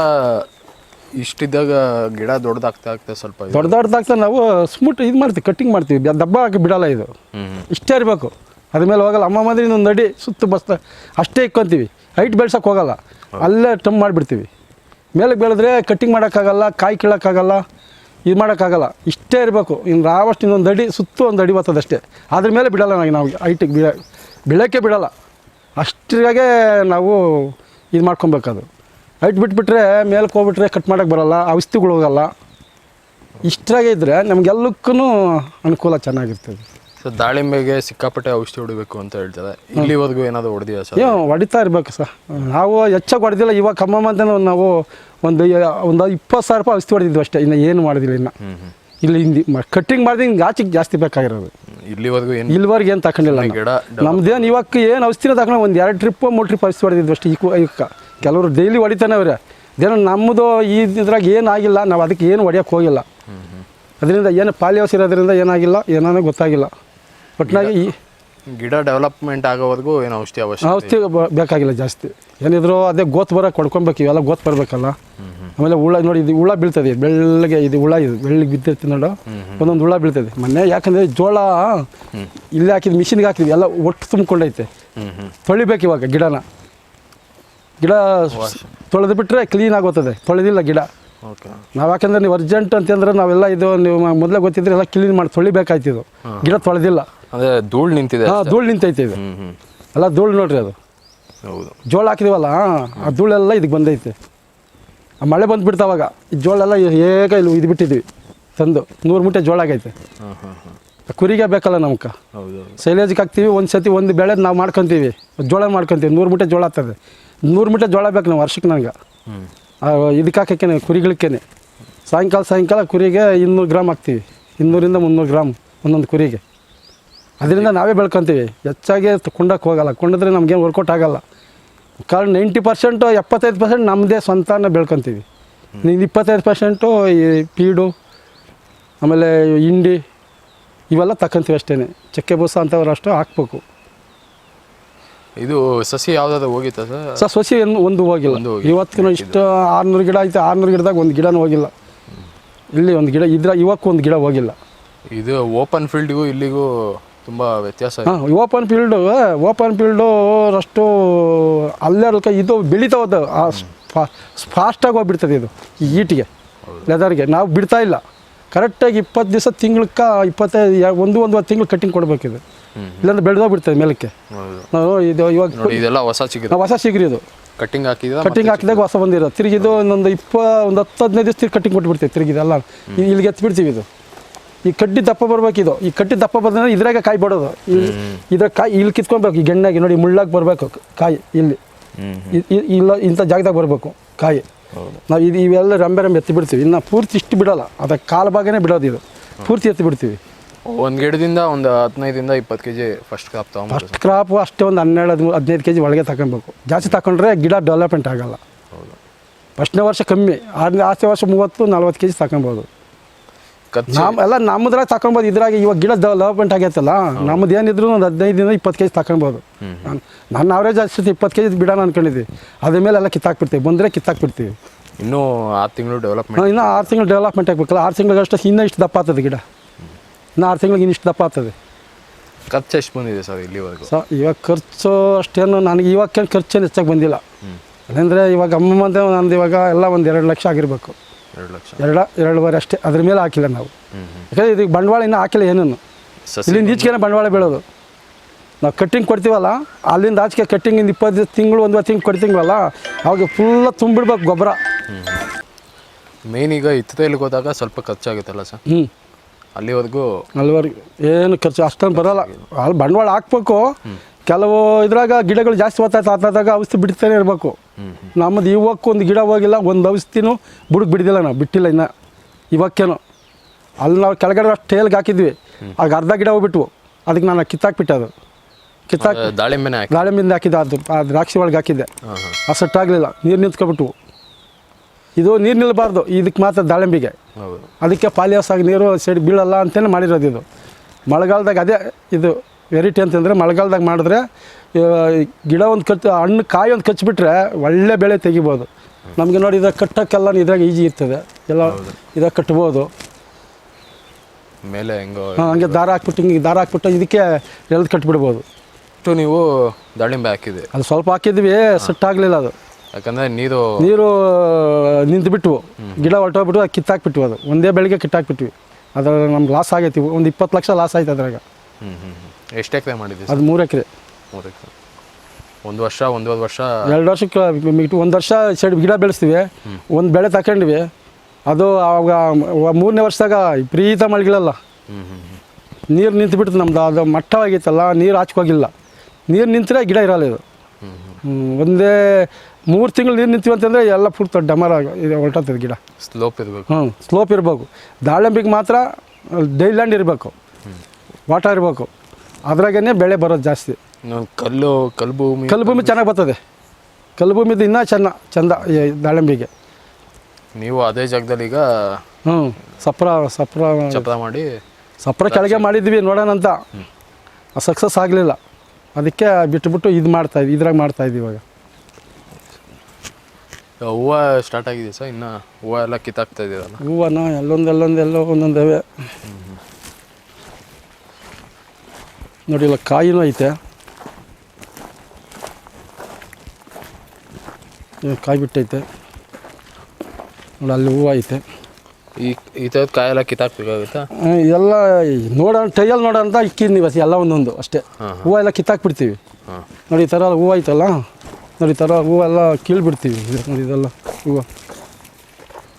ಇಷ್ಟಿದ್ದಾಗ ಗಿಡ ದೊಡ್ಡದಾಗ್ತಾ ಆಗ್ತದೆ ಸ್ವಲ್ಪ ಇದು. ದೊಡ್ಡದಾಗ್ತಾ ನಾವು ಸ್ಮೂಟ್ ಇದು ಮಾಡ್ತೀವಿ ಕಟ್ಟಿಂಗ್ ಮಾಡ್ತೀವಿ. ಬ್ಯಾ- ದಬ್ಬ ಹಾಕಿ ಬಿಡಲ್ಲ ಇದು. ಇಷ್ಟೇ ಇರಬೇಕು. ಅದ್ರ ಮೇಲೆ ಹೋಗಲ್ಲ. ಅಮ್ಮ ಮಾದ್ರಿ ಒಂದು ಅಡಿ ಸುತ್ತ ಬಸ್ತ ಅಷ್ಟೇ ಇಕ್ಕೊಂತೀವಿ. ಹೈಟ್ ಬೆಳ್ಸೋಕೆ ಹೋಗಲ್ಲ. ಅಲ್ಲೇ ಟಮ್ ಮಾಡಿಬಿಡ್ತೀವಿ. ಮೇಲೆ ಬೆಳೆದ್ರೆ ಕಟ್ಟಿಂಗ್ ಮಾಡೋಕ್ಕಾಗಲ್ಲ ಕಾಯಿ ಕೀಳೋಕ್ಕಾಗಲ್ಲ. ಇದು ಮಾಡೋಕ್ಕಾಗಲ್ಲ. ಇಷ್ಟೇ ಇರಬೇಕು. ಇನ್ನು ರಾವಷ್ಟು ಇನ್ನೊಂದು ಅಡಿ ಸುತ್ತು ಒಂದು ಅಡಿ ಬರ್ತದಷ್ಟೇ ಅದ್ರ ಮೇಲೆ ಬಿಡೋಲ್ಲ ನಾವು ನಾವು ಹೈಟಿಗೆ ಬಿಡ ಬೀಳೋಕ್ಕೆ ಬಿಡೋಲ್ಲ. ಅಷ್ಟ್ರಾಗೆ ನಾವು ಇದು ಮಾಡ್ಕೊಬೇಕದು. ಹೈಟ್ ಬಿಟ್ಬಿಟ್ರೆ ಮೇಲಕ್ಕೆ ಹೋಗ್ಬಿಟ್ರೆ ಕಟ್ ಮಾಡೋಕ್ಕೆ ಬರೋಲ್ಲ ಔಷಧಿಗಳು ಹೋಗಲ್ಲ. ಇಷ್ಟರಾಗೆ ಇದ್ದರೆ ನಮಗೆಲ್ಲಕ್ಕೂ ಅನುಕೂಲ ಚೆನ್ನಾಗಿರ್ತದೆ. ಸೊ ದಾಳಿಂಬೆಗೆ ಸಿಕ್ಕಾಪಟ್ಟೆ ಔಷಧಿ ಹೊಡಿಬೇಕು ಅಂತ ಹೇಳ್ತಾರೆ ಇಲ್ಲಿವರೆಗೂ ಏನಾದರೂ ಹೊಡೆದಿಯಾ ಸರ್? ಏನು ಹೊಡಿತಾ ಇರಬೇಕು ಸರ್. ನಾವು ಹೆಚ್ಚಾಗಿ ಹೊಡೆದಿಲ್ಲ. ಇವಾಗ ಕಮ್ಮಮ್ಮ ಅಂತ ನಾವು ಒಂದು ಒಂದು ಇಪ್ಪತ್ತು ಸಾವಿರ ರೂಪಾಯಿ ಔಷಧಿ ಹೊಡೆದಿದ್ವಿ ಅಷ್ಟೇ. ಇನ್ನು ಏನು ಮಾಡಿದಿಲ್ಲ ಇನ್ನು. ಇಲ್ಲಿ ಹಿಂದಿ ಕಟ್ಟಿಂಗ್ ಮಾಡಿದ್ರೆ ಹಿಂಗೆ ಆಚೆಗೆ ಜಾಸ್ತಿ ಬೇಕಾಗಿರೋದು. ಇಲ್ಲಿವರೆಗೂ ಏನು ಇಲ್ಲಿವರೆಗೆ ಏನು ತಗೊಂಡಿಲ್ಲ ನಮ್ದೇನು ಇವಾಗ ಏನು ಔಷಧಿನ ತಗೊಂಡು ಒಂದು ಎರಡು ಟ್ರಿಪ್ ಮೂರು ಟ್ರಿಪ್ ಔಷಧಿ ಹೊಡೆದಿದ್ವಿ ಅಷ್ಟೇ. ಈಗ ಈಗ ಕೆಲವರು ಡೈಲಿ ಹೊಡಿತಾನೆ ಅವ್ರೆ. ಇದೇನೋ ನಮ್ಮದು ಈ ಇದ್ರಾಗ ಏನಾಗಿಲ್ಲ ನಾವು ಅದಕ್ಕೆ ಏನು ಹೊಡೆಯೋಕೆ ಹೋಗಿಲ್ಲ. ಅದರಿಂದ ಏನು ಪಾಲಿಯೋಸ್ ಇರೋದ್ರಿಂದ ಏನಾಗಿಲ್ಲ. ಏನಾನೋ ಗೊತ್ತಾಗಿಲ್ಲ. ಒಟ್ಟಿನಾಗಿ ಈ ಗಿಡ ಡೆವಲಪ್ಮೆಂಟ್ ಆಗೋವರೆಗೂ ಏನು ಔಷಧಿ ಅವಶ್ಯ ಔಷಧಿ ಬ- ಬೇಕಾಗಿಲ್ಲ ಜಾಸ್ತಿ. ಏನಿದ್ರು ಅದೇ ಗೋತ್ ಬರೋಕೆ ಕೊಡ್ಕೊಬೇಕು ಇವೆಲ್ಲ ಗೋತ್ ಬರಬೇಕಲ್ಲ. ಆಮೇಲೆ ಹುಳ ನೋಡಿ ಇದು ಹುಳ ಬೀಳ್ತದೆ ಬೆಳ್ಳಗೆ ಇದು ಹುಳ ಇದು ಬೆಳ್ಳಗೆ ಬಿದ್ದಿರ್ತೀನಿ ನೋಡು. ಒಂದೊಂದು ಹುಳ ಬೀಳ್ತದೆ. ಮೊನ್ನೆ ಯಾಕಂದರೆ ಜೋಳ ಇಲ್ಲಿ ಹಾಕಿದ ಮಿಷಿನ್ಗೆ ಹಾಕಿದ್ವಿ ಎಲ್ಲ ಒಟ್ಟು ತುಂಬಿಕೊಂಡೈತೆ. ತೊಳಿಬೇಕು ಇವಾಗ ಗಿಡನ. ಗಿಡ ತೊಳೆದು ಬಿಟ್ಟರೆ ಕ್ಲೀನ್ ಆಗೋತದೆ ತೊಳೆದಿಲ್ಲ ಗಿಡ. ನಾವು ಯಾಕಂದ್ರೆ ನೀವು ಅರ್ಜೆಂಟ್ ಅಂತಂದ್ರೆ ನಾವೆಲ್ಲ ಇದು ನೀವು ಮೊದಲೇ ಗೊತ್ತಿದ್ರೆ ಎಲ್ಲ ಕ್ಲೀನ್ ಮಾಡಿ ತೊಳಿಬೇಕಾಯ್ತಿದ್ದು ಗಿಡ ತೊಳೆದಿಲ್ಲ. ಅದೇ ಧೂಳು ನಿಂತಿದೆ ಹಾಂ ಧೂಳು ನಿಂತೈತೆ ಇದು. ಎಲ್ಲ ಧೂಳು ನೋಡ್ರಿ ಅದು. ಹೌದು. ಜೋಳ ಹಾಕಿದೀವಲ್ಲ ಆ ಧೂಳೆಲ್ಲ ಇದಕ್ಕೆ ಬಂದೈತೆ. ಆ ಮಳೆ ಬಂದುಬಿಡ್ತಾವಾಗ ಈ ಜೋಳೆಲ್ಲ ಹೇಗ ಇಲ್ಲಿ ಇದು ಬಿಟ್ಟಿದ್ವಿ. ತಂದು ನೂರು ಮೂಟೆ ಜೋಳ ಆಗೈತೆ. ಕುರಿಗೆ ಬೇಕಲ್ಲ ನಮ್ಗೆ ಸೈಲೇಜ್ಗೆ ಹಾಕ್ತೀವಿ ಒಂದು ಸತಿ ಒಂದು ಬೆಳೆ ನಾವು ಮಾಡ್ಕೊತೀವಿ. ಜೋಳ ಮಾಡ್ಕೊತೀವಿ ನೂರು ಮೂಟೆ ಜೋಳ ಆಗ್ತದೆ. ನೂರು ಮೂಟೆ ಜೋಳ ಬೇಕು ನಾವು ವರ್ಷಕ್ಕೆ ನನಗೆ. ಇದಕ್ಕೆ ಹಾಕಕ್ಕೇನೆ ಕುರಿಗಳಕ್ಕೇನೆ. ಸಾಯಂಕಾಲ ಸಾಯಂಕಾಲ ಕುರಿಗೆ ಇನ್ನೂರು ಗ್ರಾಮ್ ಹಾಕ್ತೀವಿ. ಇನ್ನೂರಿಂದ ಮುನ್ನೂರು ಗ್ರಾಮ್ ಒಂದೊಂದು ಕುರಿಗೆ. ಅದರಿಂದ ನಾವೇ ಬೆಳ್ಕೊತೀವಿ. ಹೆಚ್ಚಾಗಿ ಕೊಂಡಕ್ಕೆ ಹೋಗಲ್ಲ. ಕೊಂಡಿದ್ರೆ ನಮಗೇನು ವರ್ಕೌಟ್ ಆಗಲ್ಲ. ಕಾರಣ ನೈಂಟಿ ಪರ್ಸೆಂಟು ಎಪ್ಪತ್ತೈದು ಪರ್ಸೆಂಟ್ ನಮ್ಮದೇ ಸ್ವಂತನ ಬೆಳ್ಕೊತೀವಿ. ಇನ್ನು ಇಪ್ಪತ್ತೈದು ಪರ್ಸೆಂಟು ಈ ಪೀಡು ಆಮೇಲೆ ಹಿಂಡಿ ಇವೆಲ್ಲ ತಕ್ಕಂತೀವಿ ಅಷ್ಟೇ ಚಕ್ಕೆ ಬೂಸ ಅಂಥವ್ರು ಅಷ್ಟು ಹಾಕ್ಬೇಕು. ಇದು ಸಸಿ ಯಾವ್ದಾದ್ರು ಹೋಗಿತ್ತ ಸರ್? ಸಸಿ ಸೊಸಿ ಏನು ಒಂದು ಹೋಗಿಲ್ಲ. ಒಂದು ಹೋಗಿಲ್ಲ. ಇವತ್ತಿನ ಇಷ್ಟು ಆರ್ನೂರು ಗಿಡ ಐತೆ ಆರ್ನೂರು ಗಿಡದಾಗ ಒಂದು ಗಿಡನೂ ಹೋಗಿಲ್ಲ. ಇಲ್ಲಿ ಒಂದು ಗಿಡ ಇದ್ರ ಇವಕ್ಕೂ ಒಂದು ಗಿಡ ಹೋಗಿಲ್ಲ. ಇದು ಓಪನ್ ಫೀಲ್ಡ್ಗೂ ಇಲ್ಲಿಗೂ ತುಂಬಾ ವ್ಯತ್ಯಾಸ ಇದೆ. ಹಾಂ ಓಪನ್ ಫೀಲ್ಡು ಓಪನ್ ಫೀಲ್ಡು ಅಷ್ಟು ಅಲ್ಲೇ ಇದು ಬೆಳೀತಾ ಹೋದ ಫಾಸ್ಟಾಗಿ ಹೋಗ್ಬಿಡ್ತದೆ ಇದು ಈ ಈಟಿಗೆ ಲೆದರ್ಗೆ. ನಾವು ಬಿಡ್ತಾ ಇಲ್ಲ. ಕರೆಕ್ಟಾಗಿ ಇಪ್ಪತ್ತು ದಿವಸ ತಿಂಗ್ಳಕ್ಕ ಇಪ್ಪತ್ತೈದು ಒಂದು ಒಂದು ಒಂದುವರೆ ತಿಂಗಳು ಕಟ್ಟಿಂಗ್ ಕೊಡ್ಬೇಕಿದು. ಇಲ್ಲಾಂದ್ರೆ ಬೆಳೆದೋಗ್ಬಿಡ್ತದೆ ಮೇಲಕ್ಕೆ. ನಾವು ಇದು ಇವಾಗ ನೋಡಿ ಇದೆಲ್ಲ ಹೊಸ ಚಿಗುರು. ನಾವು ಹೊಸ ಸಿಗ್ರಿ ಇದು. ಕಟ್ಟಿಂಗ್ ಹಾಕಿದ ಕಟ್ಟಿಂಗ್ ಹಾಕಿದಾಗ ಹೊಸ ಬಂದಿರೋ ತಿರುಗಿದು ಇನ್ನೊಂದು ಇಪ್ಪ ಒಂದು ಹತ್ತು ಹದಿನೈದು ದಿವಸ ತಿರ್ಗಿ ಕಟ್ಟಿಂಗ್ ಕೊಟ್ಬಿಡ್ತೀವಿ ತಿರುಗಿದೆಲ್ಲ ಇಲ್ಲಿಗೆ ಎತ್ಬಿಡ್ತೀವಿ ಇದು. ಈ ಕಡ್ಡಿ ದಪ್ಪ ಬರ್ಬೇಕಿದು ಈ ಕಡ್ಡಿ ದಪ್ಪ ಬಂದ್ರೆ ಇದ್ರಾಗ ಕಾಯಿ ಬಡೋದು. ಇದ್ರ ಕಾಯಿ ಇಲ್ಲಿ ಕಿತ್ಕೊಬೇಕು ಈ ಗೆಣ್ಣಾಗಿ ನೋಡಿ ಮುಳ್ಳಾಗಿ ಬರಬೇಕು ಕಾಯಿ ಇಲ್ಲಿ. ಇಲ್ಲ ಇಂಥ ಜಾಗದಾಗ ಬರಬೇಕು ಕಾಯಿ. ನಾವು ಇದು ಇವೆಲ್ಲ ರಂಬೆ ರಂಬೆ ಎತ್ತಿ ಬಿಡ್ತೀವಿ. ಇನ್ನು ಪೂರ್ತಿ ಇಷ್ಟು ಬಿಡೋಲ್ಲ. ಅದಕ್ಕೆ ಕಾಲು ಭಾಗನೇ ಬಿಡೋದು ಇದು. ಪೂರ್ತಿ ಎತ್ತಿ ಬಿಡ್ತೀವಿ. ಒಂದ್ ಗಿಡದಿಂದ ಒಂದು ಹದಿನೈದಿಂದ ಇಪ್ಪತ್ತು ಕೆಜಿ ಫಸ್ಟ್ ಕ್ರಾಪ್ ತಗೊಂಬೋದು ಫಸ್ಟ್ ಕ್ರಾಪು ಅಷ್ಟೇ ಒಂದು ಹನ್ನೆರಡು ಹದಿಮೂರು ಹದಿನೈದು ಕೆ ಜಿ ಒಳಗೆ ತಗೊಬೇಕು ಜಾಸ್ತಿ ತಗೊಂಡ್ರೆ ಗಿಡ ಡೆವಲಪ್ಮೆಂಟ್ ಆಗಲ್ಲ. ಹೌದು. ಫಸ್ಟ್ನೇ ವರ್ಷ ಕಮ್ಮಿ ಆರನೇ ಆಚೆ ವರ್ಷ ಮೂವತ್ತು ನಲ್ವತ್ತು ಕೆ ಜಿ ತಗೊಬೋದು ನಮ್ಮ ಎಲ್ಲ ನಮ್ಮದ್ರಾಗ ತಗೊಬೋದು ಇದ್ರಾಗ ಇವಾಗ ಗಿಡ ಡೆವಲಪ್ಮೆಂಟ್ ಆಗೈತಲ್ಲ ನಮ್ಮದು ಏನಿದ್ರು ಒಂದು ಹದಿನೈದು ದಿನ ಇಪ್ಪತ್ತು ಕೆ ಜಿ ತಗೊಬೋದು ನಾನು ನನ್ನ ಅವರೇಜ್ ಅಷ್ಟು ಇಪ್ಪತ್ತು ಕೆ ಜಿ ಬಿಡೋಣ ಅನ್ಕೊಂಡಿದ್ವಿ ಅದ್ರ ಮೇಲೆ ಎಲ್ಲ ಕಿತ್ತಾಕ್ಬಿಡ್ತೀವಿ ಬಂದರೆ ಕಿತ್ತಾಕ್ಬಿಡ್ತೀವಿ. ಇನ್ನೂ ಆರು ತಿಂಗಳು ಡೆವಲಪ್ಮೆಂಟ್ ಇನ್ನೂ ಇನ್ನು ಆರು ತಿಂಗಳು ಡೆವಲಪ್ಮೆಂಟ್ ಆಗಬೇಕಲ್ಲ ಆರು ತಿಂಗಳಿಗಷ್ಟು ಇನ್ನೂ ಇಷ್ಟು ದಪ್ಪ ಆಗ್ತದೆ ಗಿಡ. ಇನ್ನು ಆರು ತಿಂಗಳಿಗೆ ಇನ್ನಿಷ್ಟು ದಪ್ಪ ಆಗ್ತದೆ. ಖರ್ಚು ಎಷ್ಟು ಬಂದಿದೆ ಸರ್ ಇಲ್ಲಿವರೆಗೂ? ಸರ್ ಇವಾಗ ಖರ್ಚು ಅಷ್ಟೇನು ನನಗೆ ಇವಾಗೇನು ಖರ್ಚೇನು ಹೆಚ್ಚಾಗಿ ಬಂದಿಲ್ಲ. ಅಂದರೆ ಇವಾಗ ಅಮ್ಮ ಅಮ್ಮಮ್ಮಂದೆ ನಂದು ಇವಾಗ ಎಲ್ಲ ಒಂದು ಎರಡು ಲಕ್ಷ ಆಗಿರಬೇಕು. ಎರಡು ಲಕ್ಷ. ಎರಡ ಎರಡುವರೆ ಅಷ್ಟೇ. ಅದ್ರ ಮೇಲೆ ಹಾಕಿಲ್ಲ ನಾವು. ಯಾಕಂದರೆ ಇದಕ್ಕೆ ಬಂಡವಾಳ ಇನ್ನೂ ಹಾಕಿಲ್ಲ ಏನೇನು ಇಲ್ಲಿಂದ ಈಚೆಗೆ ಬಂಡವಾಳ ಬೀಳೋದು. ನಾವು ಕಟ್ಟಿಂಗ್ ಕೊಡ್ತೀವಲ್ಲ ಅಲ್ಲಿಂದ ಆಚೆಗೆ ಕಟ್ಟಿಂಗಿಂದ ಇಪ್ಪತ್ತು ತಿಂಗಳು ಒಂದು ತಿಂಗಳು ಕೊಡ್ತೀವಲ್ಲ ಅವಾಗ ಫುಲ್ಲ ತುಂಬಿಡ್ಬೇಕು ಗೊಬ್ಬರ. ಮೇನ್ ಈಗ ಇತ್ತೈಲಿಗೆ ಹೋದಾಗ ಸ್ವಲ್ಪ ಖರ್ಚಾಗುತ್ತಲ್ಲ ಸರ್? ಹ್ಞೂ ಅಲ್ಲಿವರೆಗೂ ಅಲ್ಲಿವರೆಗೆ ಏನು ಖರ್ಚು ಅಷ್ಟೊಂದು ಬರಲ್ಲ. ಅಲ್ಲಿ ಬಂಡವಾಳ ಹಾಕ್ಬೇಕು. ಕೆಲವು ಇದ್ರಾಗ ಗಿಡಗಳು ಜಾಸ್ತಿ ಹೊತ್ತಾಯ್ತು ಆತಾದಾಗ ಔಷಧಿ ಬಿಡ್ತಾನೆ ಇರಬೇಕು. ನಮ್ಮದು ಇವಕ್ಕೂ ಒಂದು ಗಿಡ ಹೋಗಿಲ್ಲ ಒಂದು ಔಷಧಿನೂ ಬುಡಕ್ಕೆ ಬಿಡ್ದಿಲ್ಲ ನಾವು ಬಿಟ್ಟಿಲ್ಲ ಇನ್ನು. ಇವಕ್ಕೇನು ಅಲ್ಲಿ ನಾವು ಕೆಳಗಡೆ ಅಷ್ಟು ಟೇಲ್ಗೆ ಹಾಕಿದ್ವಿ. ಆಗ ಅರ್ಧ ಗಿಡ ಹೋಗ್ಬಿಟ್ವು. ಅದಕ್ಕೆ ನಾನು ಕಿತ್ತಾಕ್ಬಿಟ್ಟೆ ಅದು. ಕಿತ್ತಾಕ್ ದಾಳಿಂಬೆ ದಾಳಿಂಬಿಂದ ಹಾಕಿದ್ದೆ ಅದು ಆ ದ್ರಾಕ್ಷಿ ಒಳಗೆ ಹಾಕಿದ್ದೆ. ಆ ಸೆಟ್ ಆಗಲಿಲ್ಲ. ನೀರು ನಿಂತ್ಕೊಬಿಟ್ವು. ಇದು ನೀರು ನಿಲ್ಲಬಾರ್ದು ಇದಕ್ಕೆ ಮಾತ್ರ ದಾಳಿಂಬಿಗೆ. ಅದಕ್ಕೆ ಪಾಲಿಯೋಸ್ ಆಗಿ ನೀರು ಸೈಡ್ ಬೀಳಲ್ಲ ಅಂತಲೇ ಮಾಡಿರೋದು ಇದು. ಮಳೆಗಾಲದಾಗ ಅದೇ ಇದು ವೆರೈಟಿ ಅಂತಂದರೆ ಮಳೆಗಾಲದಾಗ ಮಾಡಿದ್ರೆ ಗಿಡ ಒಂದು ಕಚ್ಚು ಹಣ್ಣು ಕಾಯಿ ಒಂದು ಕಚ್ಚಿಬಿಟ್ರೆ ಒಳ್ಳೆ ಬೆಳೆ ತೆಗಿಬೋದು. ನಮಗೆ ನೋಡಿ ಇದಾಗ ಕಟ್ಟೋಕ್ಕೆಲ್ಲ ಇದ್ರಾಗ ಈಜಿ ಇರ್ತದೆ. ಎಲ್ಲ ಇದಾಗ ಕಟ್ಬೋದು. ಮೇಲೆ ಹೆಂಗೋ ಹಾಂ ಹಂಗೆ ದಾರ ಹಾಕ್ಬಿಟ್ಟು ಹಿಂಗೆ ದಾರ ಹಾಕ್ಬಿಟ್ಟು ಇದಕ್ಕೆ ಎಳ್ದು ಕಟ್ಬಿಡ್ಬೋದು. ಇಷ್ಟು ನೀವು ದಾಳಿಂಬೆ ಹಾಕಿದೆ ಅದು ಸ್ವಲ್ಪ ಹಾಕಿದ್ವಿ ಸೆಟ್ ಆಗಲಿಲ್ಲ ಅದು. ಯಾಕಂದ್ರೆ ನೀರು ನೀರು ನಿಂತು ಬಿಟ್ವು. ಗಿಡ ಹೊರಟೋಗ್ಬಿಟ್ಟು ಅದು ಕಿತ್ತಾಕ್ಬಿಟ್ವು ಅದು. ಒಂದೇ ಬೆಳಿಗ್ಗೆ ಕಿತ್ತಾಕ್ಬಿಟ್ವಿ. ಅದ್ರ ನಮ್ಗೆ ಲಾಸ್ ಆಗೈತಿ. ಒಂದು ಇಪ್ಪತ್ತು ಲಕ್ಷ ಲಾಸ್ ಆಯ್ತು ಅದ್ರಾಗ. ಹ್ಞೂ ಹ್ಞೂ ಎಷ್ಟು ಎಕರೆ ಮಾಡಿದ್ವಿ ಅದು ಮೂರು ಎಕರೆ. ಮೂರು ಎಕರೆ. ಒಂದು ವರ್ಷ ಒಂದೂವರೆ ವರ್ಷ ಎರಡು ವರ್ಷಕ್ಕೆ ಒಂದು ವರ್ಷ ಸೈಡ್ ಗಿಡ ಬೆಳೆಸ್ತೀವಿ. ಒಂದು ಬೆಳೆ ತಗೊಂಡ್ವಿ ಅದು ಆವಾಗ ಮೂರನೇ ವರ್ಷದಾಗ ವಿಪರೀತ ಮಳೆಗಳಲ್ಲ. ನೀರು ನಿಂತು ಬಿಡ್ತು ನಮ್ದು. ಅದು ಮಟ್ಟವಾಗಿತ್ತಲ್ಲ ನೀರು ಆಚಕೋಗಿಲ್ಲ ನೀರು ನಿಂತರೆ ಗಿಡ ಇರಲ್ಲ ಇದು. ಒಂದೇ ಮೂರು ತಿಂಗಳು ನೀರು ನಿಂತೀವಿ ಅಂತಂದರೆ ಎಲ್ಲ ಪೂರ್ತಿ ಡಮರ ಇದು ಹೊರಟತ್ತದ ಗಿಡ. ಸ್ಲೋಪ್ ಇರಬೇಕು. ಹ್ಞೂ ಸ್ಲೋಪ್ ಇರಬೇಕು. ದಾಳಿಂಬಿಗೆ ಮಾತ್ರ ಡೈಲ್ಯಾಂಡ್ ಇರಬೇಕು. ವಾಟರ್ ಇರಬೇಕು. ಅದ್ರಾಗೇ ಬೆಳೆ ಬರೋದು ಜಾಸ್ತಿ. ಕಲ್ಲು ಕಲ್ಭೂಮಿ. ಕಲ್ಭೂಮಿ ಕಲ್ಲು ಭೂಮಿ ಚೆನ್ನಾಗಿ ಬರ್ತದೆ. ಕಲ್ಲು ಇನ್ನ ಇನ್ನೂ ಚೆನ್ನ ಚಂದ ದಾಳಿಂಬಿಗೆ ನೀವು ಅದೇ ಜಾಗದಲ್ಲಿ ಈಗ ಹ್ಞೂ ಸಪ್ರ ಸಪ್ರ ಚಪ್ರ ಮಾಡಿ ಸಪ್ರ ಕೆಳಗೆ ಮಾಡಿದ್ವಿ ನೋಡೋಣ ಅಂತ. ಸಕ್ಸಸ್ ಆಗಲಿಲ್ಲ. ಅದಕ್ಕೆ ಬಿಟ್ಟುಬಿಟ್ಟು ಇದು ಮಾಡ್ತಾ ಇದ್ವಿ ಇದ್ರಾಗ ಮಾಡ್ತಾ ಇದ್ವಿ ಇವಾಗ. ಹೂವು ಸ್ಟಾರ್ಟ್ ಆಗಿದೆ ಸರ್ ಇನ್ನು ಹೂವು ಎಲ್ಲ ಕಿತ್ತಾಕ್ತಾ ಇದೆಯಲ್ಲ ಹೂವನ ಎಲ್ಲೊಂದು ಎಲ್ಲೊಂದು ಎಲ್ಲೋ ಒಂದೊಂದವೆ. ನೋಡಿ ಇಲ್ಲ ಕಾಯಿನೂ ಐತೆ. ಕಾಯಿ ಬಿಟ್ಟೈತೆ. ನೋಡಿ ಅಲ್ಲಿ ಹೂವು ಐತೆ. ಈ ಈ ಥರದ ಕಾಯೆಲ್ಲ ಕಿತ್ತಾಕ್ಬೇಕಾಗುತ್ತಾ? ಇದೆಲ್ಲ ಎಲ್ಲ ನೋಡೋಣ ಟೈಯಲ್ಲಿ ನೋಡೋಣ ಅಂತ ಬಸ್ ಎಲ್ಲ ಒಂದೊಂದು ಅಷ್ಟೇ. ಹೂವು ಎಲ್ಲ ಕಿತ್ತಾಕ್ಬಿಡ್ತೀವಿ. ನೋಡಿ ಈ ಥರ ಹೂವು ಐತಲ್ಲ? ನೋಡಿ ಈ ಥರ ಹೂವೆಲ್ಲ ಕೀಳ್ಬಿಡ್ತೀವಿ. ನೋಡಿ ಇದೆಲ್ಲ ಹೂವು.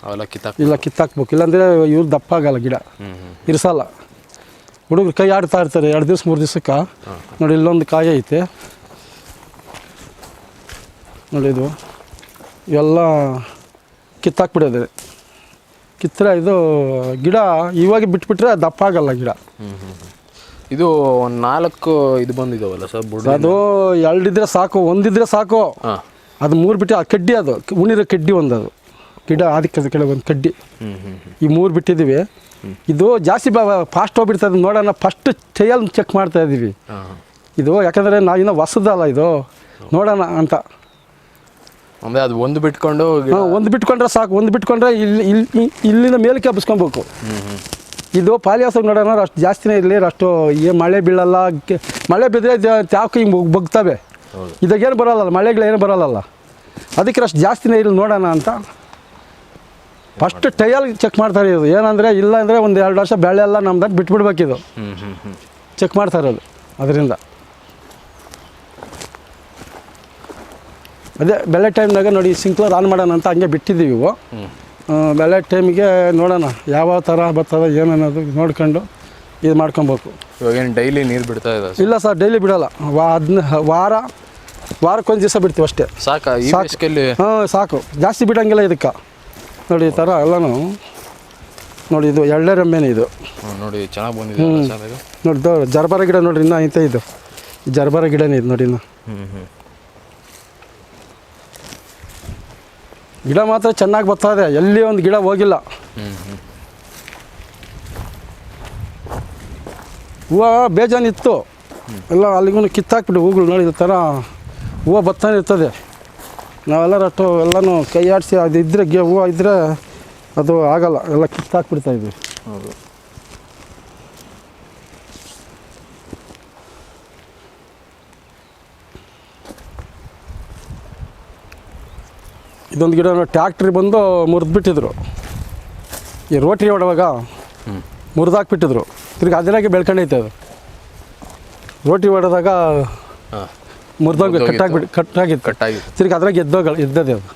ಅವೆಲ್ಲ ಕಿತ್ತಾಕ್ ಇಲ್ಲ ಕಿತ್ತಾಕ್ಬೇಕು. ಇಲ್ಲಾಂದರೆ ಇವ್ರು ದಪ್ಪ ಆಗಲ್ಲ ಗಿಡ ಇರಿಸಲ್ಲ. ಹುಡುಗರು ಕೈ ಆಡ್ತಾ ಇರ್ತಾರೆ. ಎರಡು ದಿವ್ಸ ಮೂರು ದಿವ್ಸಕ್ಕೆ. ನೋಡಿ ಇಲ್ಲೊಂದು ಕಾಯಿ ಐತೆ. ನೋಡಿ ಇದು. ಇವೆಲ್ಲ ಕಿತ್ತಾಕ್ಬಿಡೋದು. ಕಿತ್ತರೆ ಇದು ಗಿಡ ಇವಾಗ ಬಿಟ್ಬಿಟ್ರೆ ದಪ್ಪ ಆಗಲ್ಲ ಗಿಡ ಇದು ಒಂದು ನಾಲ್ಕು ಇದು ಬಂದಿದಾವಲ್ಲ ಸರ್ ಬುಡ ಅದು ಎರಡಿದ್ರೆ ಸಾಕು ಒಂದಿದ್ರೆ ಸಾಕು. ಅದು ಮೂರು ಬಿಟ್ಟು ಆ ಕಡ್ಡಿ ಅದು ಉಣಿರೋ ಕಡ್ಡಿ ಒಂದು ಅದು. ಗಿಡ ಅದಕ್ಕೆ ಕೆಳಗೆ ಒಂದು ಕಡ್ಡಿ. ಈ ಮೂರು ಬಿಟ್ಟಿದ್ದೀವಿ ಇದು ಜಾಸ್ತಿ ಫಾಸ್ಟ್ ಹೋಗ್ಬಿಡ್ತದೆ ನೋಡೋಣ. ಫಸ್ಟ್ ಚೈಯಲ್ಲಿ ಚೆಕ್ ಮಾಡ್ತಾ ಇದ್ದೀವಿ ಇದು ಯಾಕಂದರೆ ನಾವು ಇನ್ನೂ ಹೊಸದಲ್ಲ ಇದು. ನೋಡೋಣ ಅಂತ. ಅಂದರೆ ಅದು ಒಂದು ಬಿಟ್ಕೊಂಡು ಒಂದು ಬಿಟ್ಕೊಂಡ್ರೆ ಸಾಕು. ಒಂದು ಬಿಟ್ಕೊಂಡ್ರೆ ಇಲ್ಲಿ ಇಲ್ಲಿ ಇಲ್ಲಿಂದ ಮೇಲಕ್ಕೆ ಹಬ್ಬಿಸ್ಕೊಬೇಕು ಇದು ಪಾಲಿಯಾಸಕ್ಕೆ ನೋಡೋಣ ಅಷ್ಟು ಜಾಸ್ತಿನೇ ಇರಲಿ ಅಷ್ಟು ಏನು ಮಳೆ ಬೀಳಲ್ಲ ಮಳೆ ಬಿದ್ದರೆ ತ್ಯಾವಕ್ಕೆ ಹಿಂಗೆ ಬಗ್ತವೆ. ಇದಾಗೇನು ಬರೋಲ್ಲ ಮಳೆಗಳೇನು ಬರಲ್ಲ ಅದಕ್ಕೆ ಅಷ್ಟು ಜಾಸ್ತಿನೇ ಇರಲಿ ನೋಡೋಣ ಅಂತ. ಫಸ್ಟ್ ಟೈಯಲ್ಲಿ ಚೆಕ್ ಮಾಡ್ತಾರೆ ಇದು. ಏನಂದರೆ ಇಲ್ಲ ಅಂದರೆ ಒಂದು ಎರಡು ವರ್ಷ ಬೆಳೆ ಎಲ್ಲ ನಮ್ದು ಬಿಟ್ಬಿಡ್ಬೇಕಿದು. ಚೆಕ್ ಮಾಡ್ತಾ ಇರೋದು ಅದರಿಂದ. ಅದೇ ಬೆಳೆ ಟೈಮ್ನಾಗ ನೋಡಿ ಸಿಂಕ್ಲರ್ ಆನ್ ಮಾಡೋಣ ಅಂತ ಹಂಗೆ ಬಿಟ್ಟಿದ್ದೀವಿ ಇವು. ಬೆಳೆ ಟೈಮಿಗೆ ನೋಡೋಣ ಯಾವ ಥರ ಬರ್ತದೆ ಏನನ್ನೋದು ನೋಡ್ಕೊಂಡು ಇದು ಮಾಡ್ಕೊಬೇಕು. ಇವಾಗ ಏನು ಡೈಲಿ ನೀರು ಬಿಡ್ತಾ ಇದೆ ಇಲ್ಲ ಸರ್ ಡೈಲಿ ಬಿಡೋಲ್ಲ. ವಾ ಅದನ್ನ ವಾರ ವಾರಕ್ಕೊಂದು ದಿವಸ ಬಿಡ್ತೀವಿ ಅಷ್ಟೇ. ಸಾಕು? ಈ ಸಾಕು. ಬೇಸಿಗೆಯಲ್ಲಿ? ಹಾಂ ಸಾಕು. ಜಾಸ್ತಿ ಬಿಡೋಂಗಿಲ್ಲ ಇದಕ್ಕೆ. ನೋಡಿ ಈ ಥರ ಎಲ್ಲನೂ ನೋಡಿ ಇದು ಎಳ್ಳೆ ರೆಂಬೆನೇ ಇದು ನೋಡಿ ಚೆನ್ನಾಗಿ ಬಂದಿದೆ ನೋಡಿ ಜರ್ಬಾರ ಗಿಡ ನೋಡ್ರಿ ಇನ್ನೂ ಐತೆ ಇದು. ಜರ್ಬಾರ ಜರ್ಬರ ಗಿಡನೇ ಇದು ನೋಡಿ ಇನ್ನು. ಗಿಡ ಮಾತ್ರ ಚೆನ್ನಾಗಿ ಬರ್ತಾ ಇದೆ. ಎಲ್ಲಿ ಒಂದು ಗಿಡ ಹೋಗಿಲ್ಲ. ಹೂವು ಬೇಜಾನಿತ್ತು. ಎಲ್ಲ ಅಲ್ಲಿಗೂ ಕಿತ್ತಾಕ್ಬಿಟ್ಟು ಹೂಗಳು ನೋಡಿದ ಥರ ಹೂವು ಬರ್ತಾನೆ ಇರ್ತದೆ. ನಾವೆಲ್ಲರೂ ಅಷ್ಟು ಎಲ್ಲನೂ ಕೈ ಆಡಿಸಿ ಅದು ಇದ್ದರೆ ಗೆ ಹೂವು ಇದ್ದರೆ ಅದು ಆಗಲ್ಲ. ಎಲ್ಲ ಕಿತ್ತಾಕ್ಬಿಡ್ತಾಯಿದ್ವಿ ಹೌದು. ಇದೊಂದು ಗಿಡ ಟ್ಯಾಕ್ಟ್ರಿ ಬಂದು ಮುರಿದ್ಬಿಟ್ಟಿದ್ರು ಈ ರೋಟ್ರಿ ಹೊಡವಾಗ ಮುರಿದಾಕ್ಬಿಟ್ಟಿದ್ರು ತಿರ್ಗಿ ಅದರಾಗೆ ಬೆಳ್ಕೊಂಡೈತೆ ಅದು. ರೋಟಿ ಹೊಡೆದಾಗ ಮುರಿದಾಗ. ಕಟ್ಟಾಗ್ಬಿಟ್ಟು ಕಟ್ಟಾಗಿತ್ತು. ಕಟ್ಟಾಗಿತ್ತು. ತಿರ್ಗಿ ಅದ್ರಾಗ ಎದ್ದೋಗ ಎದ್ದದೆ ಅದು.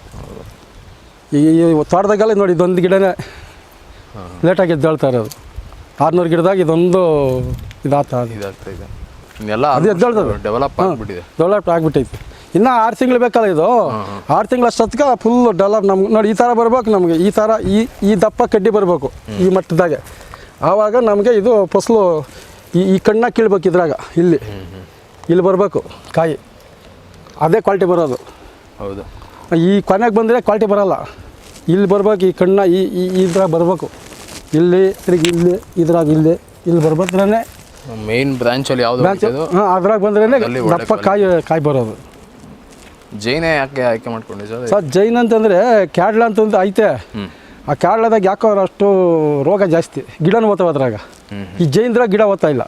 ಈ ತೋಟದಾಗಲ್ಲ ನೋಡಿ ಇದೊಂದು ಗಿಡನೇ ಲೇಟಾಗಿ ಎದ್ದೇಳ್ತಾರೆ ಅದು ಆರ್ನೂರು ಗಿಡದಾಗ ಇದೊಂದು ಇದಾತ ಇದಾಗ್ತಾ ಇದೆ. ಅದು ಎದ್ದೇಳ್ತದೆ. ಡೆವಲಪ್ ಆಗಿಬಿಟ್ಟಿದೆ. ಡೆವಲಪ್ ಆಗಿಬಿಟ್ಟೈತಿ. ಇನ್ನು ಆರು ತಿಂಗಳು ಬೇಕಲ್ಲ ಇದು? ಆರು ತಿಂಗಳು ಅಷ್ಟೊತ್ತಿಗೆ ಫುಲ್ ಡೆವಲಪ್ ನಮ್ಗೆ ನೋಡಿ ಈ ಥರ ಬರ್ಬೇಕು ನಮಗೆ. ಈ ಥರ ಈ ಈ ದಪ್ಪ ಕಡ್ಡಿ ಬರಬೇಕು ಈ ಮಟ್ಟದಾಗೆ. ಆವಾಗ ನಮಗೆ ಇದು ಫಸಲು ಈ ಈ ಕಣ್ಣಾಗ ಕೀಳ್ಬೇಕು ಇದ್ರಾಗ ಇಲ್ಲಿ. ಇಲ್ಲಿ ಬರಬೇಕು ಕಾಯಿ. ಅದೇ ಕ್ವಾಲಿಟಿ ಬರೋದು. ಹೌದು. ಈ ಕೊನೆಗೆ ಬಂದರೆ ಕ್ವಾಲಿಟಿ ಬರಲ್ಲ. ಇಲ್ಲಿ ಬರ್ಬೇಕು ಈ ಕಣ್ಣ ಈ ಈ ಇದ್ರಾಗ ಬರಬೇಕು. ಇಲ್ಲಿ ತಿರುಗಿ ಇಲ್ಲಿ ಇದ್ರಾಗ ಇಲ್ಲಿ ಇಲ್ಲಿ ಬರ್ಬೇಕ್ರೆ ಮೇನ್ ಬ್ರಾಂಚಲ್ಲಿ ಯಾವುದು ಬ್ರಾಂಚ್ ಹಾಂ ಅದ್ರಾಗ ಬಂದ್ರೇ ದಪ್ಪ ಕಾಯಿ ಕಾಯಿ ಬರೋದು. ಜೈನೇ ಯಾಕೆ ಆಯ್ಕೆ ಮಾಡ್ಕೊಂಡಿ ಸರ್? ಸರ್ ಜೈನ್ ಅಂತಂದರೆ ಕ್ಯಾಡ್ಲ ಅಂತಂದು ಐತೆ. ಆ ಕ್ಯಾಡ್ಲದಾಗ ಯಾಕೋ ಅವ್ರು ಅಷ್ಟು ರೋಗ ಜಾಸ್ತಿ ಗಿಡನೂ ಓದ್ತಾವ ಅದ್ರಾಗ ಈ ಜೈನ್ದ್ರಾಗ ಗಿಡ ಓದ್ತಾ ಇಲ್ಲ.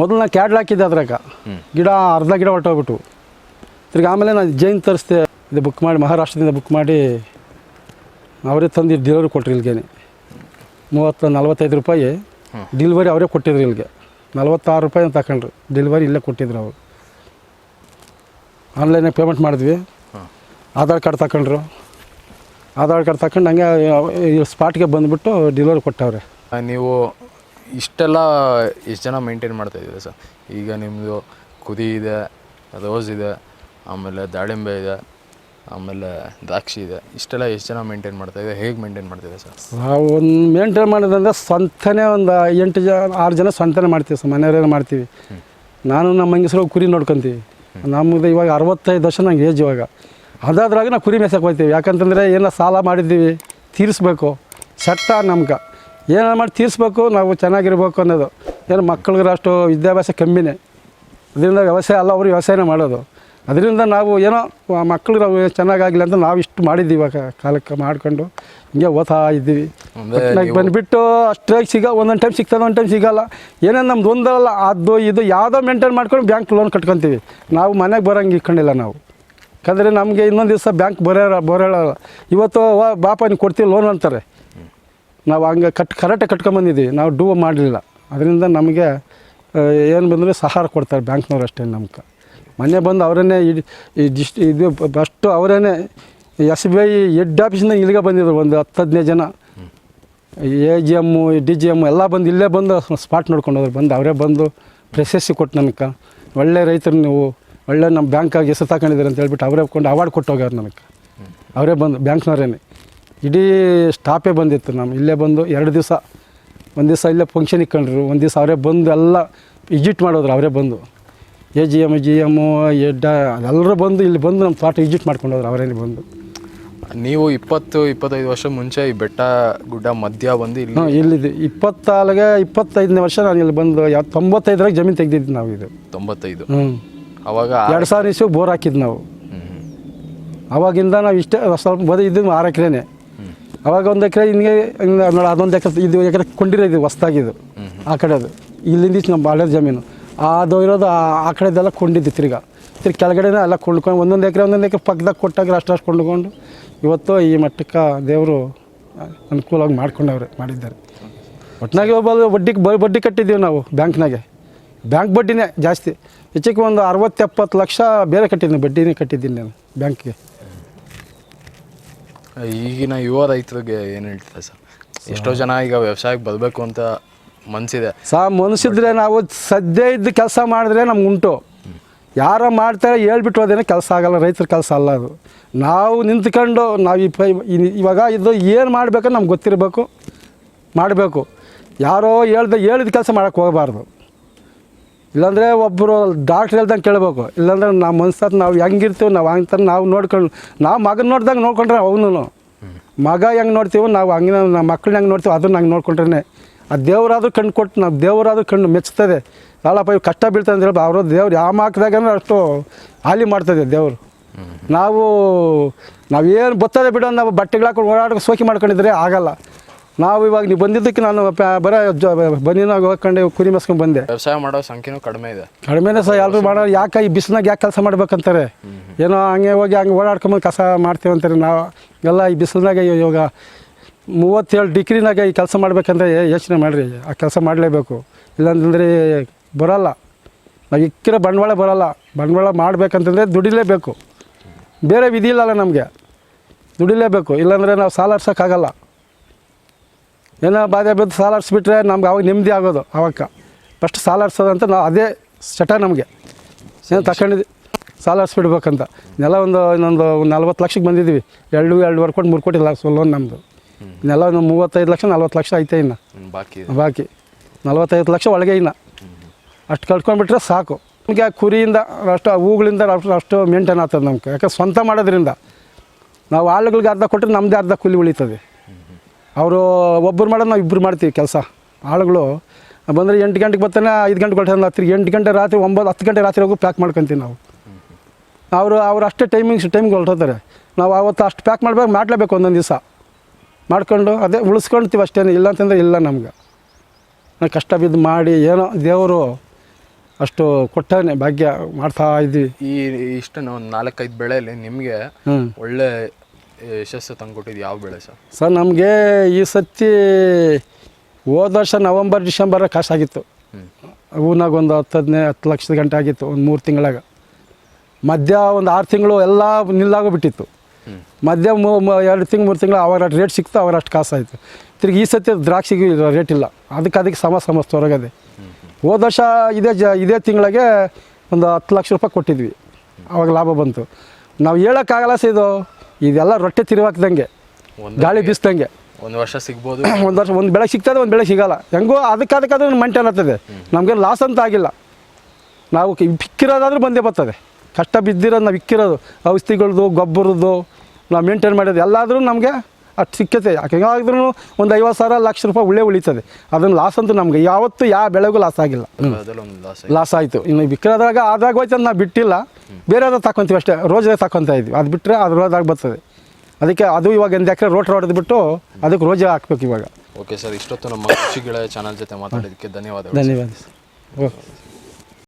ಮೊದಲು ನಾನು ಕ್ಯಾಡ್ಲ ಹಾಕಿದ್ದೆ ಅದ್ರಾಗ. ಗಿಡ ಅರ್ಧ ಗಿಡ ಹೊರಟೋಗ್ಬಿಟ್ಟು ತಿರ್ಗಿ ಆಮೇಲೆ ನಾನು ಜೈನ್ ತರಿಸ್ದೆ ಇದು ಬುಕ್ ಮಾಡಿ ಮಹಾರಾಷ್ಟ್ರದಿಂದ ಬುಕ್ ಮಾಡಿ ಅವರೇ ತಂದು ಡೆಲಿವರಿ ಕೊಟ್ರು ಇಲ್ಲಿಗೆ ಮೂವತ್ತು ನಲ್ವತ್ತೈದು ರೂಪಾಯಿ ಡಿಲಿವರಿ ಡೆಲಿವರಿ ಅವರೇ ಕೊಟ್ಟಿದ್ರು ಇಲ್ಲಿಗೆ ನಲ್ವತ್ತಾರು ರೂಪಾಯಿ ಅಂತ ತಗೊಂಡ್ರು ಡೆಲಿವರಿ ಇಲ್ಲೇ ಕೊಟ್ಟಿದ್ರು ಅವರು. ಆನ್ಲೈನಾಗ ಪೇಮೆಂಟ್ ಮಾಡಿದ್ವಿ. ಆಧಾರ್ ಕಾರ್ಡ್ ತಗೊಂಡ್ರು ಆಧಾರ್ ಕಾರ್ಡ್ ತಗೊಂಡು ಹಂಗೆ ಸ್ಪಾಟ್ಗೆ ಬಂದುಬಿಟ್ಟು ಡೆಲಿವರಿ ಕೊಟ್ಟವ್ರೆ. ನೀವು ಇಷ್ಟೆಲ್ಲ ಎಷ್ಟು ಜನ ಮೇಂಟೈನ್ ಮಾಡ್ತಾ ಇದ್ದೀರಾ ಸರ್? ಈಗ ನಿಮ್ಮದು ಕುದಿ ಇದೆ ರೋಸ್ ಇದೆ ಆಮೇಲೆ ದಾಳಿಂಬೆ ಇದೆ ಆಮೇಲೆ ದ್ರಾಕ್ಷಿ ಇದೆ. ಇಷ್ಟೆಲ್ಲ ಎಷ್ಟು ಜನ ಮೇಂಟೈನ್ ಮಾಡ್ತಾ ಇದೆ ಹೇಗೆ ಮೇಂಟೈನ್ ಮಾಡ್ತಿದೆ ಸರ್? ನಾವು ಒಂದು ಮೇಂಟೈನ್ ಮಾಡೋದಂದ್ರೆ ಸ್ವಂತನೇ ಒಂದು ಎಂಟು ಜನ ಆರು ಜನ ಸ್ವಂತನೇ ಮಾಡ್ತೀವಿ ಸರ್ ಮನೆಯವರೇ ಮಾಡ್ತೀವಿ. ನಾನು ನಮ್ಮ ಮಂಗಿಸ್ರು ಕುರಿ ನೋಡ್ಕೊತೀವಿ. ನಮ್ಮದು ಇವಾಗ ಅರವತ್ತೈದು ವರ್ಷ ನಂಗೆ ಏಜ್ ಇವಾಗ. ಅದಾದ್ರಾಗ ನಾವು ಕುರಿ ಮೇಸಕ್ಕೆ ಹೋಗ್ತೀವಿ. ಯಾಕಂತಂದರೆ ಏನೋ ಸಾಲ ಮಾಡಿದ್ದೀವಿ? ತೀರಿಸ್ಬೇಕು. ಸಟ್ಟ ನಮ್ಗೆ. ಏನೋ ಮಾಡಿ ತೀರಿಸ್ಬೇಕು? ನಾವು ಚೆನ್ನಾಗಿರ್ಬೇಕು ಅನ್ನೋದು. ಏನು ಮಕ್ಕಳಿಗೆ ಅಷ್ಟು ವಿದ್ಯಾಭ್ಯಾಸ ಕಮ್ಮಿನೇ. ಅದರಿಂದ ವ್ಯವಸಾಯ ಅಲ್ಲ ಅವರು ವ್ಯವಸಾಯನೇ ಮಾಡೋದು. ಅದರಿಂದ ನಾವು ಏನೋ ಮಕ್ಕಳು ನಾವು ಚೆನ್ನಾಗಾಗಲಿ ಅಂತ ನಾವು ಇಷ್ಟು ಮಾಡಿದ್ದೀವಿ ಇವಾಗ ಕಾಲಕ್ಕೆ ಮಾಡ್ಕೊಂಡು. ಹಿಂಗೆ ಓದ್ತಾ ಇದ್ದೀವಿ. ಬಂದುಬಿಟ್ಟು ಅಷ್ಟಾಗಿ ಸಿಗ ಒಂದೊಂದು ಟೈಮ್ ಸಿಗ್ತದೆ ಒಂದು ಟೈಮ್ ಸಿಗಲ್ಲ. ಏನೇನು ನಮ್ದು ಒಂದಲ್ಲ ಅದು ಇದು ಯಾವುದೋ ಮೇಂಟೈನ್ ಮಾಡ್ಕೊಂಡು ಬ್ಯಾಂಕ್ ಲೋನ್ ಕಟ್ಕೊತೀವಿ. ನಾವು ಮನೆಗೆ ಬರೋಂಗೆ ಇಟ್ಕೊಂಡಿಲ್ಲ ನಾವು. ಯಾಕಂದರೆ ನಮಗೆ ಇನ್ನೊಂದು ದಿವಸ ಬ್ಯಾಂಕ್ ಬರೋ ಬರೋಲ್ಲ ಇವತ್ತು ಬಾಪ ನೀವು ಕೊಡ್ತೀವಿ ಲೋನ್ ಅಂತಾರೆ. ನಾವು ಹಂಗೆ ಕಟ್ ಕರೆಕ್ಟಾಗಿ ಕಟ್ಕೊಂಬಂದಿದ್ದೀವಿ ನಾವು ಡೂ ಮಾಡಲಿಲ್ಲ. ಅದರಿಂದ ನಮಗೆ ಏನು ಬಂದರೆ ಸಹಾರ ಕೊಡ್ತಾರೆ ಬ್ಯಾಂಕ್ನವ್ರು ಅಷ್ಟೇ ನಮ್ಗೆ. ಮೊನ್ನೆ ಬಂದು ಅವರನ್ನೇ ಡಿಸ್ಟ್ ಇದು ಫಸ್ಟು ಅವರೇ ಎಸ್ ಬಿ ಐ ಹೆಡ್ ಆಫೀಸಿಂದ ಇಲ್ಲಿಗೆ ಬಂದಿದ್ರು ಒಂದು ಹತ್ತು ಹದಿನೈದು ಜನ. A G M D G M ಎಲ್ಲ ಬಂದು ಇಲ್ಲೇ ಬಂದು ಸ್ಪಾಟ್ ನೋಡ್ಕೊಂಡು ಹೋದ್ರು. ಬಂದು ಅವರೇ ಬಂದು ಪ್ರಶಸ್ತಿ ಕೊಟ್ಟು ನನಗೆ ಒಳ್ಳೆ ರೈತರು ನೀವು, ಒಳ್ಳೆ ನಮ್ಮ ಬ್ಯಾಂಕಾಗಿ ಹೆಸರು ತಗೊಂಡಿದ್ದೀರಿ ಅಂತ ಹೇಳ್ಬಿಟ್ಟು ಅವರೇ ಕೊಂಡು ಅವಾರ್ಡ್ ಕೊಟ್ಟು ಹೋಗ್ಯಾರ ನನಗೆ ಅವರೇ ಬಂದು ಬ್ಯಾಂಕ್ನವರೇನೆ. ಇಡೀ ಸ್ಟಾಪೇ ಬಂದಿತ್ತು ನಮ್ಮ ಇಲ್ಲೇ ಬಂದು ಎರಡು ದಿವಸ, ಒಂದು ದಿವಸ ಇಲ್ಲೇ ಫಂಕ್ಷನ್ ಇಕ್ಕೊಂಡ್ರು. ಒಂದು ದಿವಸ ಅವರೇ ಬಂದು ಎಲ್ಲ ವಿಜಿಟ್ ಮಾಡೋದ್ರು, ಅವರೇ ಬಂದು. A G M G M ಎಡ್ಡ ಎಲ್ಲರೂ ಬಂದು ಇಲ್ಲಿ ಬಂದು ನಮ್ಮ ತೋಟ ವಿಸಿಟ್ ಮಾಡ್ಕೊಂಡು ಹೋದ್ರು ಅವರಲ್ಲಿ ಬಂದು. ನೀವು ಇಪ್ಪತ್ತು ಇಪ್ಪತ್ತೈದು ವರ್ಷ ಮುಂಚೆ ಈ ಬೆಟ್ಟ ಗುಡ್ಡ ಮಧ್ಯ ಬಂದು ಇಲ್ಲಿ ಇಲ್ಲಿದೆ. ಇಪ್ಪತ್ತಾಲ್ಗೆ ಇಪ್ಪತ್ತೈದನೇ ವರ್ಷ ನಾನು ಇಲ್ಲಿ ಬಂದು ಯಾವ ತೊಂಬತ್ತೈದರಾಗ ಜಮೀನು ತೆಗ್ದಿದ್ದು ನಾವು ಇದು. ತೊಂಬತ್ತೈದು. ಹ್ಞೂ ಅವಾಗ ಎರಡು ಸಾವಿರ ಇಸ್ವಿ ಬೋರ್ ಹಾಕಿದ್ದು ನಾವು. ಅವಾಗಿಂದ ನಾವು ಇಷ್ಟೇ ಸ್ವಲ್ಪ ಬರೀ ಇದ್ದು ಆರು ಎಕರೆನೇ. ಅವಾಗ ಒಂದು ಎಕರೆ ಹಿಂಗೆ ಅದೊಂದು ಎಕರೆ ಇದು ಎಕರೆ ಕೊಂಡಿರೋದು ಹೊಸ್ದಾಗಿದ್ದು. ಆ ಕಡೆದು. ಇಲ್ಲಿಂದ ಇಷ್ಟು ನಮ್ಮ ಬಾಳೆ ಜಮೀನು. ಅದು ಇರೋದು ಆ- ಕಡೆದೆಲ್ಲ ಕೊಂಡಿದ್ದು ತಿರ್ಗಾ. ತಿರ್ಗಿ ಕೆಳಗಡೆನೇ ಎಲ್ಲ ಕೊಂಡ್ಕೊಂಡು ಒಂದೊಂದು ಎಕರೆ ಒಂದೊಂದು ಎಕರೆ ಪಕ್ಕದಾಗ ಕೊಟ್ಟಾಗ ಅಷ್ಟು ಅಷ್ಟು ಕೊಂಡ್ಕೊಂಡು ಇವತ್ತು ಈ ಮಟ್ಟಕ್ಕೆ ದೇವರು ಅನುಕೂಲವಾಗಿ ಮಾಡ್ಕೊಂಡವ್ರೆ ಮಾಡಿದ್ದಾರೆ. ಒಟ್ಟಿನಾಗೆ ಒಬ್ಬ ಬಡ್ಡಿ ಬ- ಬಡ್ಡಿ ಕಟ್ಟಿದ್ದೀವಿ ನಾವು ಬ್ಯಾಂಕ್ನಾಗೆ. ಬ್ಯಾಂಕ್ ಬಡ್ಡಿನೇ ಜಾಸ್ತಿ. ಹೆಚ್ಚಿಗೆ ಒಂದು ಅರವತ್ತು ಎಪ್ಪತ್ತು ಲಕ್ಷ ಬೇರೆ ಕಟ್ಟಿದ್ದೀನಿ ಬಡ್ಡಿನೇ ಕಟ್ಟಿದ್ದೀನಿ ನಾನು ಬ್ಯಾಂಕ್ಗೆ. ಈಗಿನ ಯುವ ರೈತರಿಗೆ ಏನು ಹೇಳ್ತಾರೆ ಸರ್? ಎಷ್ಟೋ ಜನ ಈಗ ವ್ಯವಸಾಯಕ್ಕೆ ಬರಬೇಕು ಅಂತ ಮನಸ್ಸಿದೆ ಸಾ ಮನಸ್ಸಿದ್ರೆ ನಾವು ಸದ್ಯ ಇದ್ದ ಕೆಲಸ ಮಾಡಿದ್ರೆ ನಮ್ಗೆ ಉಂಟು. ಯಾರ ಮಾಡ್ತಾರೆ ಹೇಳ್ಬಿಟ್ಟು ಹೋದೇನೆ ಕೆಲಸ ಆಗಲ್ಲ, ರೈತರ ಕೆಲಸ ಅಲ್ಲ ಅದು. ನಾವು ನಿಂತ್ಕೊಂಡು ನಾವು ಈ ಪೈ ಇವಾಗ ಇದು ಏನು ಮಾಡಬೇಕು ನಮ್ಗೆ ಗೊತ್ತಿರಬೇಕು, ಮಾಡಬೇಕು. ಯಾರೋ ಹೇಳ್ದೆ, ಹೇಳಿದ ಕೆಲಸ ಮಾಡೋಕ್ಕೆ ಹೋಗಬಾರ್ದು. ಇಲ್ಲಾಂದರೆ ಒಬ್ಬರು ಡಾಕ್ಟ್ರ್ ಹೇಳ್ದಂಗೆ ಕೇಳಬೇಕು. ಇಲ್ಲಾಂದ್ರೆ ನಮ್ಮ ಮನ್ಸತ್ ನಾವು ಹೆಂಗಿರ್ತೀವಿ ನಾವು ಹಂಗೆ ನಾವು ನೋಡ್ಕೊಂಡು ನಾವು ಮಗನ ನೋಡ್ದಂಗೆ ನೋಡ್ಕೊಂಡ್ರೆ ಅವನು ಮಗ ಹೆಂಗೆ ನೋಡ್ತೀವೋ ನಾವು ಹಂಗೆ ನಮ್ಮ ಮಕ್ಕಳನ್ನ ಹೆಂಗೆ ನೋಡ್ತೀವಿ ಅದನ್ನು ಹಂಗೆ ನೋಡ್ಕೊಂಡ್ರೆ ಆ ದೇವರಾದ್ರೂ ಕಣ್ಣು ಕೊಟ್ಟು ನಾವು ದೇವರಾದ್ರೂ ಕಣ್ಣು ಮೆಚ್ಚುತ್ತದೆ. ನಾಳಪ್ಪ ಇವ್ ಕಷ್ಟ ಬೀಳ್ತದೆ ಅಂತ ಹೇಳಿ ಅವರು ದೇವ್ರು ಯಾವ ಹಾಕಿದಾಗ ಅಷ್ಟು ಹಾಲಿ ಮಾಡ್ತದೆ ದೇವರು. ನಾವು ನಾವೇನು ಗೊತ್ತದೆ ಬಿಡೋ ನಾವು ಬಟ್ಟೆಗಳು ಹಾಕೊಂಡು ಓಡಾಡೋ ಸೋಕಿ ಮಾಡ್ಕೊಂಡಿದ್ರೆ ಆಗಲ್ಲ. ನಾವು ಇವಾಗ ನೀವು ಬಂದಿದ್ದಕ್ಕೆ ನಾನು ಬರ ಬರೋ ಬನ್ನಿನಾಗ ಹೋಗ್ಕೊಂಡು ಕುರಿ ಮೇಸ್ಕೊಂಡು ಬಂದೆ. ವ್ಯವಸಾಯ ಮಾಡೋ ಸಂಖ್ಯೆನೂ ಕಡಿಮೆ ಇದೆ. ಕಡಿಮೆನೇ ಸಹ ಎಲ್ಲರೂ ಮಾಡೋ ಯಾಕೆ ಈ ಬಿಸಿಲಾಗ ಯಾಕೆ ಕೆಲಸ ಮಾಡ್ಬೇಕಂತಾರೆ? ಏನೋ ಹಂಗೆ ಹೋಗಿ ಹಂಗೆ ಓಡಾಡ್ಕೊಂಬಂದು ಕಸ ಮಾಡ್ತೀವಿ ಅಂತಾರೆ ನಾವು. ಎಲ್ಲ ಈ ಬಿಸಿಲಿನಾಗ ಇವಾಗ ಮೂವತ್ತೇಳು ಡಿಗ್ರಿನಾಗ ಈ ಕೆಲಸ ಮಾಡ್ಬೇಕಂದ್ರೆ ಯೋಚನೆ ಮಾಡಿರಿ ಆ ಕೆಲಸ ಮಾಡಲೇಬೇಕು. ಇಲ್ಲಾಂತಂದ್ರೆ ಬರೋಲ್ಲ. ನಾವು ಇಕ್ಕಿರೋ ಬಂಡವಾಳ ಬರೋಲ್ಲ. ಬಂಡವಾಳ ಮಾಡಬೇಕಂತಂದ್ರೆ ದುಡಿಲೇಬೇಕು. ಬೇರೆ ವಿಧಿ ಇಲ್ಲಲ್ಲ ನಮಗೆ. ದುಡಿಲೇಬೇಕು. ಇಲ್ಲಾಂದರೆ ನಾವು ಸಾಲ ಆರ್ಸೋಕ್ಕಾಗಲ್ಲ ಏನೋ ಬಾಧೆ ಬಿದ್ದು ಸಾಲ ಆರಿಸ್ಬಿಟ್ರೆ ನಮ್ಗೆ ಅವಾಗ ನೆಮ್ಮದಿ ಆಗೋದು ಅವಾಗ ಫಸ್ಟ್ ಸಾಲ ಆರಿಸೋದಂತ ನಾವು ಅದೇ ಚಟ ನಮಗೆ. ಏನು ತಗೊಂಡಿದ್ವಿ ಸಾಲ ಆರಿಸ್ಬಿಡ್ಬೇಕಂತ ನೆಲ ಒಂದು ಇನ್ನೊಂದು ನಲ್ವತ್ತು ಲಕ್ಷಕ್ಕೆ ಬಂದಿದ್ದೀವಿ. ಎರಡು ಎರಡುವರೆ ಕೋಟಿ ಮೂರು ಕೋಟಿ ಲಕ್ಷ ಲೋನ್ ನಮ್ಮದು ನೆಲ ಒಂದು ಮೂವತ್ತೈದು ಲಕ್ಷ ನಲ್ವತ್ತು ಲಕ್ಷ ಐತೆ ಇನ್ನು. ಬಾಕಿ ಬಾಕಿ. ನಲ್ವತ್ತೈದು ಲಕ್ಷ ಒಳಗೆ ಇನ್ನು. ಅಷ್ಟು ಕಳ್ಕೊಂಡ್ಬಿಟ್ರೆ ಸಾಕು. ನಮಗೆ ಕುರಿಯಿಂದ ಅಷ್ಟು ಹೂಗಳಿಂದ ಅಷ್ಟು ಅಷ್ಟು ಮೇಂಟೈನ್ ಆಗ್ತದೆ ನಮ್ಗೆ. ಯಾಕೆ ಸ್ವಂತ ಮಾಡೋದ್ರಿಂದ. ನಾವು ಆಳುಗಳಿಗೆ ಅರ್ಧ ಕೊಟ್ಟರೆ ನಮ್ಮದೇ ಅರ್ಧ ಕೂಲಿ ಉಳಿತದೆ. ಅವರು ಒಬ್ಬರು ಮಾಡೋದು ನಾವು ಇಬ್ಬರು ಮಾಡ್ತೀವಿ ಕೆಲಸ. ಆಳುಗಳು ಬಂದರೆ ಎಂಟು ಗಂಟೆಗೆ ಬರ್ತಾನೆ ಐದು ಗಂಟೆಗೆ ಹೊರಟೆ ಹತ್ತಿರ ಎಂಟು ಗಂಟೆ ರಾತ್ರಿ ಒಂಬತ್ತು ಹತ್ತು ಗಂಟೆ ರಾತ್ರಿವರೆಗೂ ಪ್ಯಾಕ್ ಮಾಡ್ಕೊತೀವಿ ನಾವು. ಅವರು ಅವ್ರು ಅಷ್ಟೇ ಟೈಮಿಂಗ್ಸ್ ಟೈಮ್ಗೆ ಹೊರಟೋತಾರೆ ನಾವು ಅವತ್ತು ಅಷ್ಟು ಪ್ಯಾಕ್ ಮಾಡಬೇಕು ಮಾಡಲೇಬೇಕು ಒಂದೊಂದು ದಿವಸ. ಮಾಡ್ಕೊಂಡು ಅದೇ ಉಳಿಸ್ಕೊಳ್ತೀವಿ ಅಷ್ಟೇ ಇಲ್ಲ ಅಂತಂದರೆ ಇಲ್ಲ ನಮ್ಗೆ. ಕಷ್ಟ ಬಿದ್ದು ಮಾಡಿ ಏನೋ ದೇವರು ಅಷ್ಟು ಕೊಟ್ಟಾನೆ ಭಾಗ್ಯ ಮಾಡ್ತಾ ಇದ್ವಿ. ಈ ಇಷ್ಟು ಒಂದು ನಾಲ್ಕೈದು ಬೆಳೆಯಲ್ಲಿ ನಿಮಗೆ ಹ್ಞೂ ಒಳ್ಳೆ ಯಶಸ್ಸು ತಂದ್ಕೊಟ್ಟಿದ್ದು ಯಾವ ಬೆಳೆ ಸರ್? ಸರ್ ನಮಗೆ ಈ ಸತಿ ಹೋದ ವರ್ಷ ನವಂಬರ್ ಡಿಸೆಂಬರ್ ಕಾಸಾಗಿತ್ತು. ಹೂನಾಗ ಒಂದು ಹತ್ತು ಹದಿನೈದು ಹತ್ತು ಲಕ್ಷದ ಗಂಟೆ ಆಗಿತ್ತು ಒಂದು ಮೂರು ತಿಂಗಳಾಗ. ಮಧ್ಯ ಒಂದು ಆರು ತಿಂಗಳು ಎಲ್ಲ ನಿಲ್ಲಾಗೋಗ್ಬಿಟ್ಟಿತ್ತು ಮಧ್ಯ ಎರಡು ತಿಂಗಳು ಮೂರು ತಿಂಗಳು ಅವಾಗ ರೇಟ್ ಸಿಕ್ತು ಅವಾಗ ಅಷ್ಟು ಕಾಸಾಯಿತು. ತಿರ್ಗಿ ಈ ಸತಿ ದ್ರಾಕ್ಷಿಗೆ ರೇಟ್ ಇಲ್ಲ. ಅದಕ್ಕೆ ಅದಕ್ಕೆ ಸಮ ಸಮಸ್ತ ಹೊರಗದೆ ಹೋದ ವರ್ಷ ಇದೇ ಜ ಇದೇ ತಿಂಗಳಿಗೆ ಒಂದು ಹತ್ತು ಲಕ್ಷ ರೂಪಾಯಿ ಕೊಟ್ಟಿದ್ವಿ. ಅವಾಗ ಲಾಭ ಬಂತು. ನಾವು ಹೇಳೋಕ್ಕಾಗಲ್ಲ ಸರ್ ಇದು. ಇದೆಲ್ಲ ರೊಟ್ಟೆ ತಿರುವಾಕ್ದಂಗೆ ಒಂದು ಗಾಳಿ ಬೀಸ್ದಂಗೆ. ಒಂದು ವರ್ಷ ಸಿಗ್ಬೋದು. ಒಂದು ವರ್ಷ ಒಂದು ಬೆಳೆ ಸಿಗ್ತದೆ ಒಂದು ಬೆಳೆ ಸಿಗಲ್ಲ. ಹೆಂಗೋ ಅದಕ್ಕೆ ಅದಕ್ಕೆ ಅದು ಮೇಂಟೈನ್ ಆಗ್ತದೆ ನಮಗೆ ಲಾಸ್ ಅಂತ ಆಗಿಲ್ಲ. ನಾವು ಬಿಕ್ಕಿರೋದಾದ್ರೂ ಇಕ್ಕಿರೋದಾದ್ರೂ ಬಂದೇ ಬರ್ತದೆ. ಕಷ್ಟ ಬಿದ್ದಿರೋದು ನಾವು ಇಕ್ಕಿರೋದು. ಔಷಧಿಗಳದ್ದು ಗೊಬ್ಬರದ್ದು ನಾವು ಮೇಂಟೈನ್ ಮಾಡೋದು ಎಲ್ಲಾದರೂ ನಮಗೆ ಅಷ್ಟು ಸಿಕ್ಕತ್ತೆ. ಹೆಂಗಾದ್ರೂ ಒಂದು ಐವತ್ತು ಸಾವಿರ ಲಕ್ಷ ರೂಪಾಯಿ ಉಳ್ಳೇ ಉಳಿತದೆ. ಅದನ್ನು ಲಾಸ್ ಅಂತೂ ನಮ್ಗೆ ಯಾವತ್ತೂ ಯಾವ ಬೆಳೆಗೂ ಲಾಸ್ ಆಗಿಲ್ಲ. ಲಾಸ್ ಆಯಿತು. ಇನ್ನು ಬಿಕ್ಕಿರೋದ್ರಾಗ ಆದಾಗ ಹೋಯ್ತು ನಾವು ಬಿಟ್ಟಿಲ್ಲ. ಬೇರೆ ಅದ್ರ ತಗೊತೀವಿ ಅಷ್ಟೇ. ರೋಜೇ ತಗೊತಾ ಇದ್ವಿ. ಅದು ಬಿಟ್ಟರೆ ಅದು ರೋಜಾಗಿ ಬರ್ತದೆ. ಅದಕ್ಕೆ ಅದು ಇವಾಗ ಒಂದು ಎಕರೆ ರೋಟ್ರ್ ಹೊಡೆದ್ಬಿಟ್ಟು ಅದಕ್ಕೆ ರೋಜಾ ಹಾಕ್ಬೇಕು ಇವಾಗ. ಓಕೆ ಸರ್ ಇಷ್ಟೊತ್ತು ನಮ್ಮ ಚಾನಲ್ ಜೊತೆ ಮಾತಾಡೋದಕ್ಕೆ ಧನ್ಯವಾದ ಧನ್ಯವಾದ ಸರ್ ಓಕೆ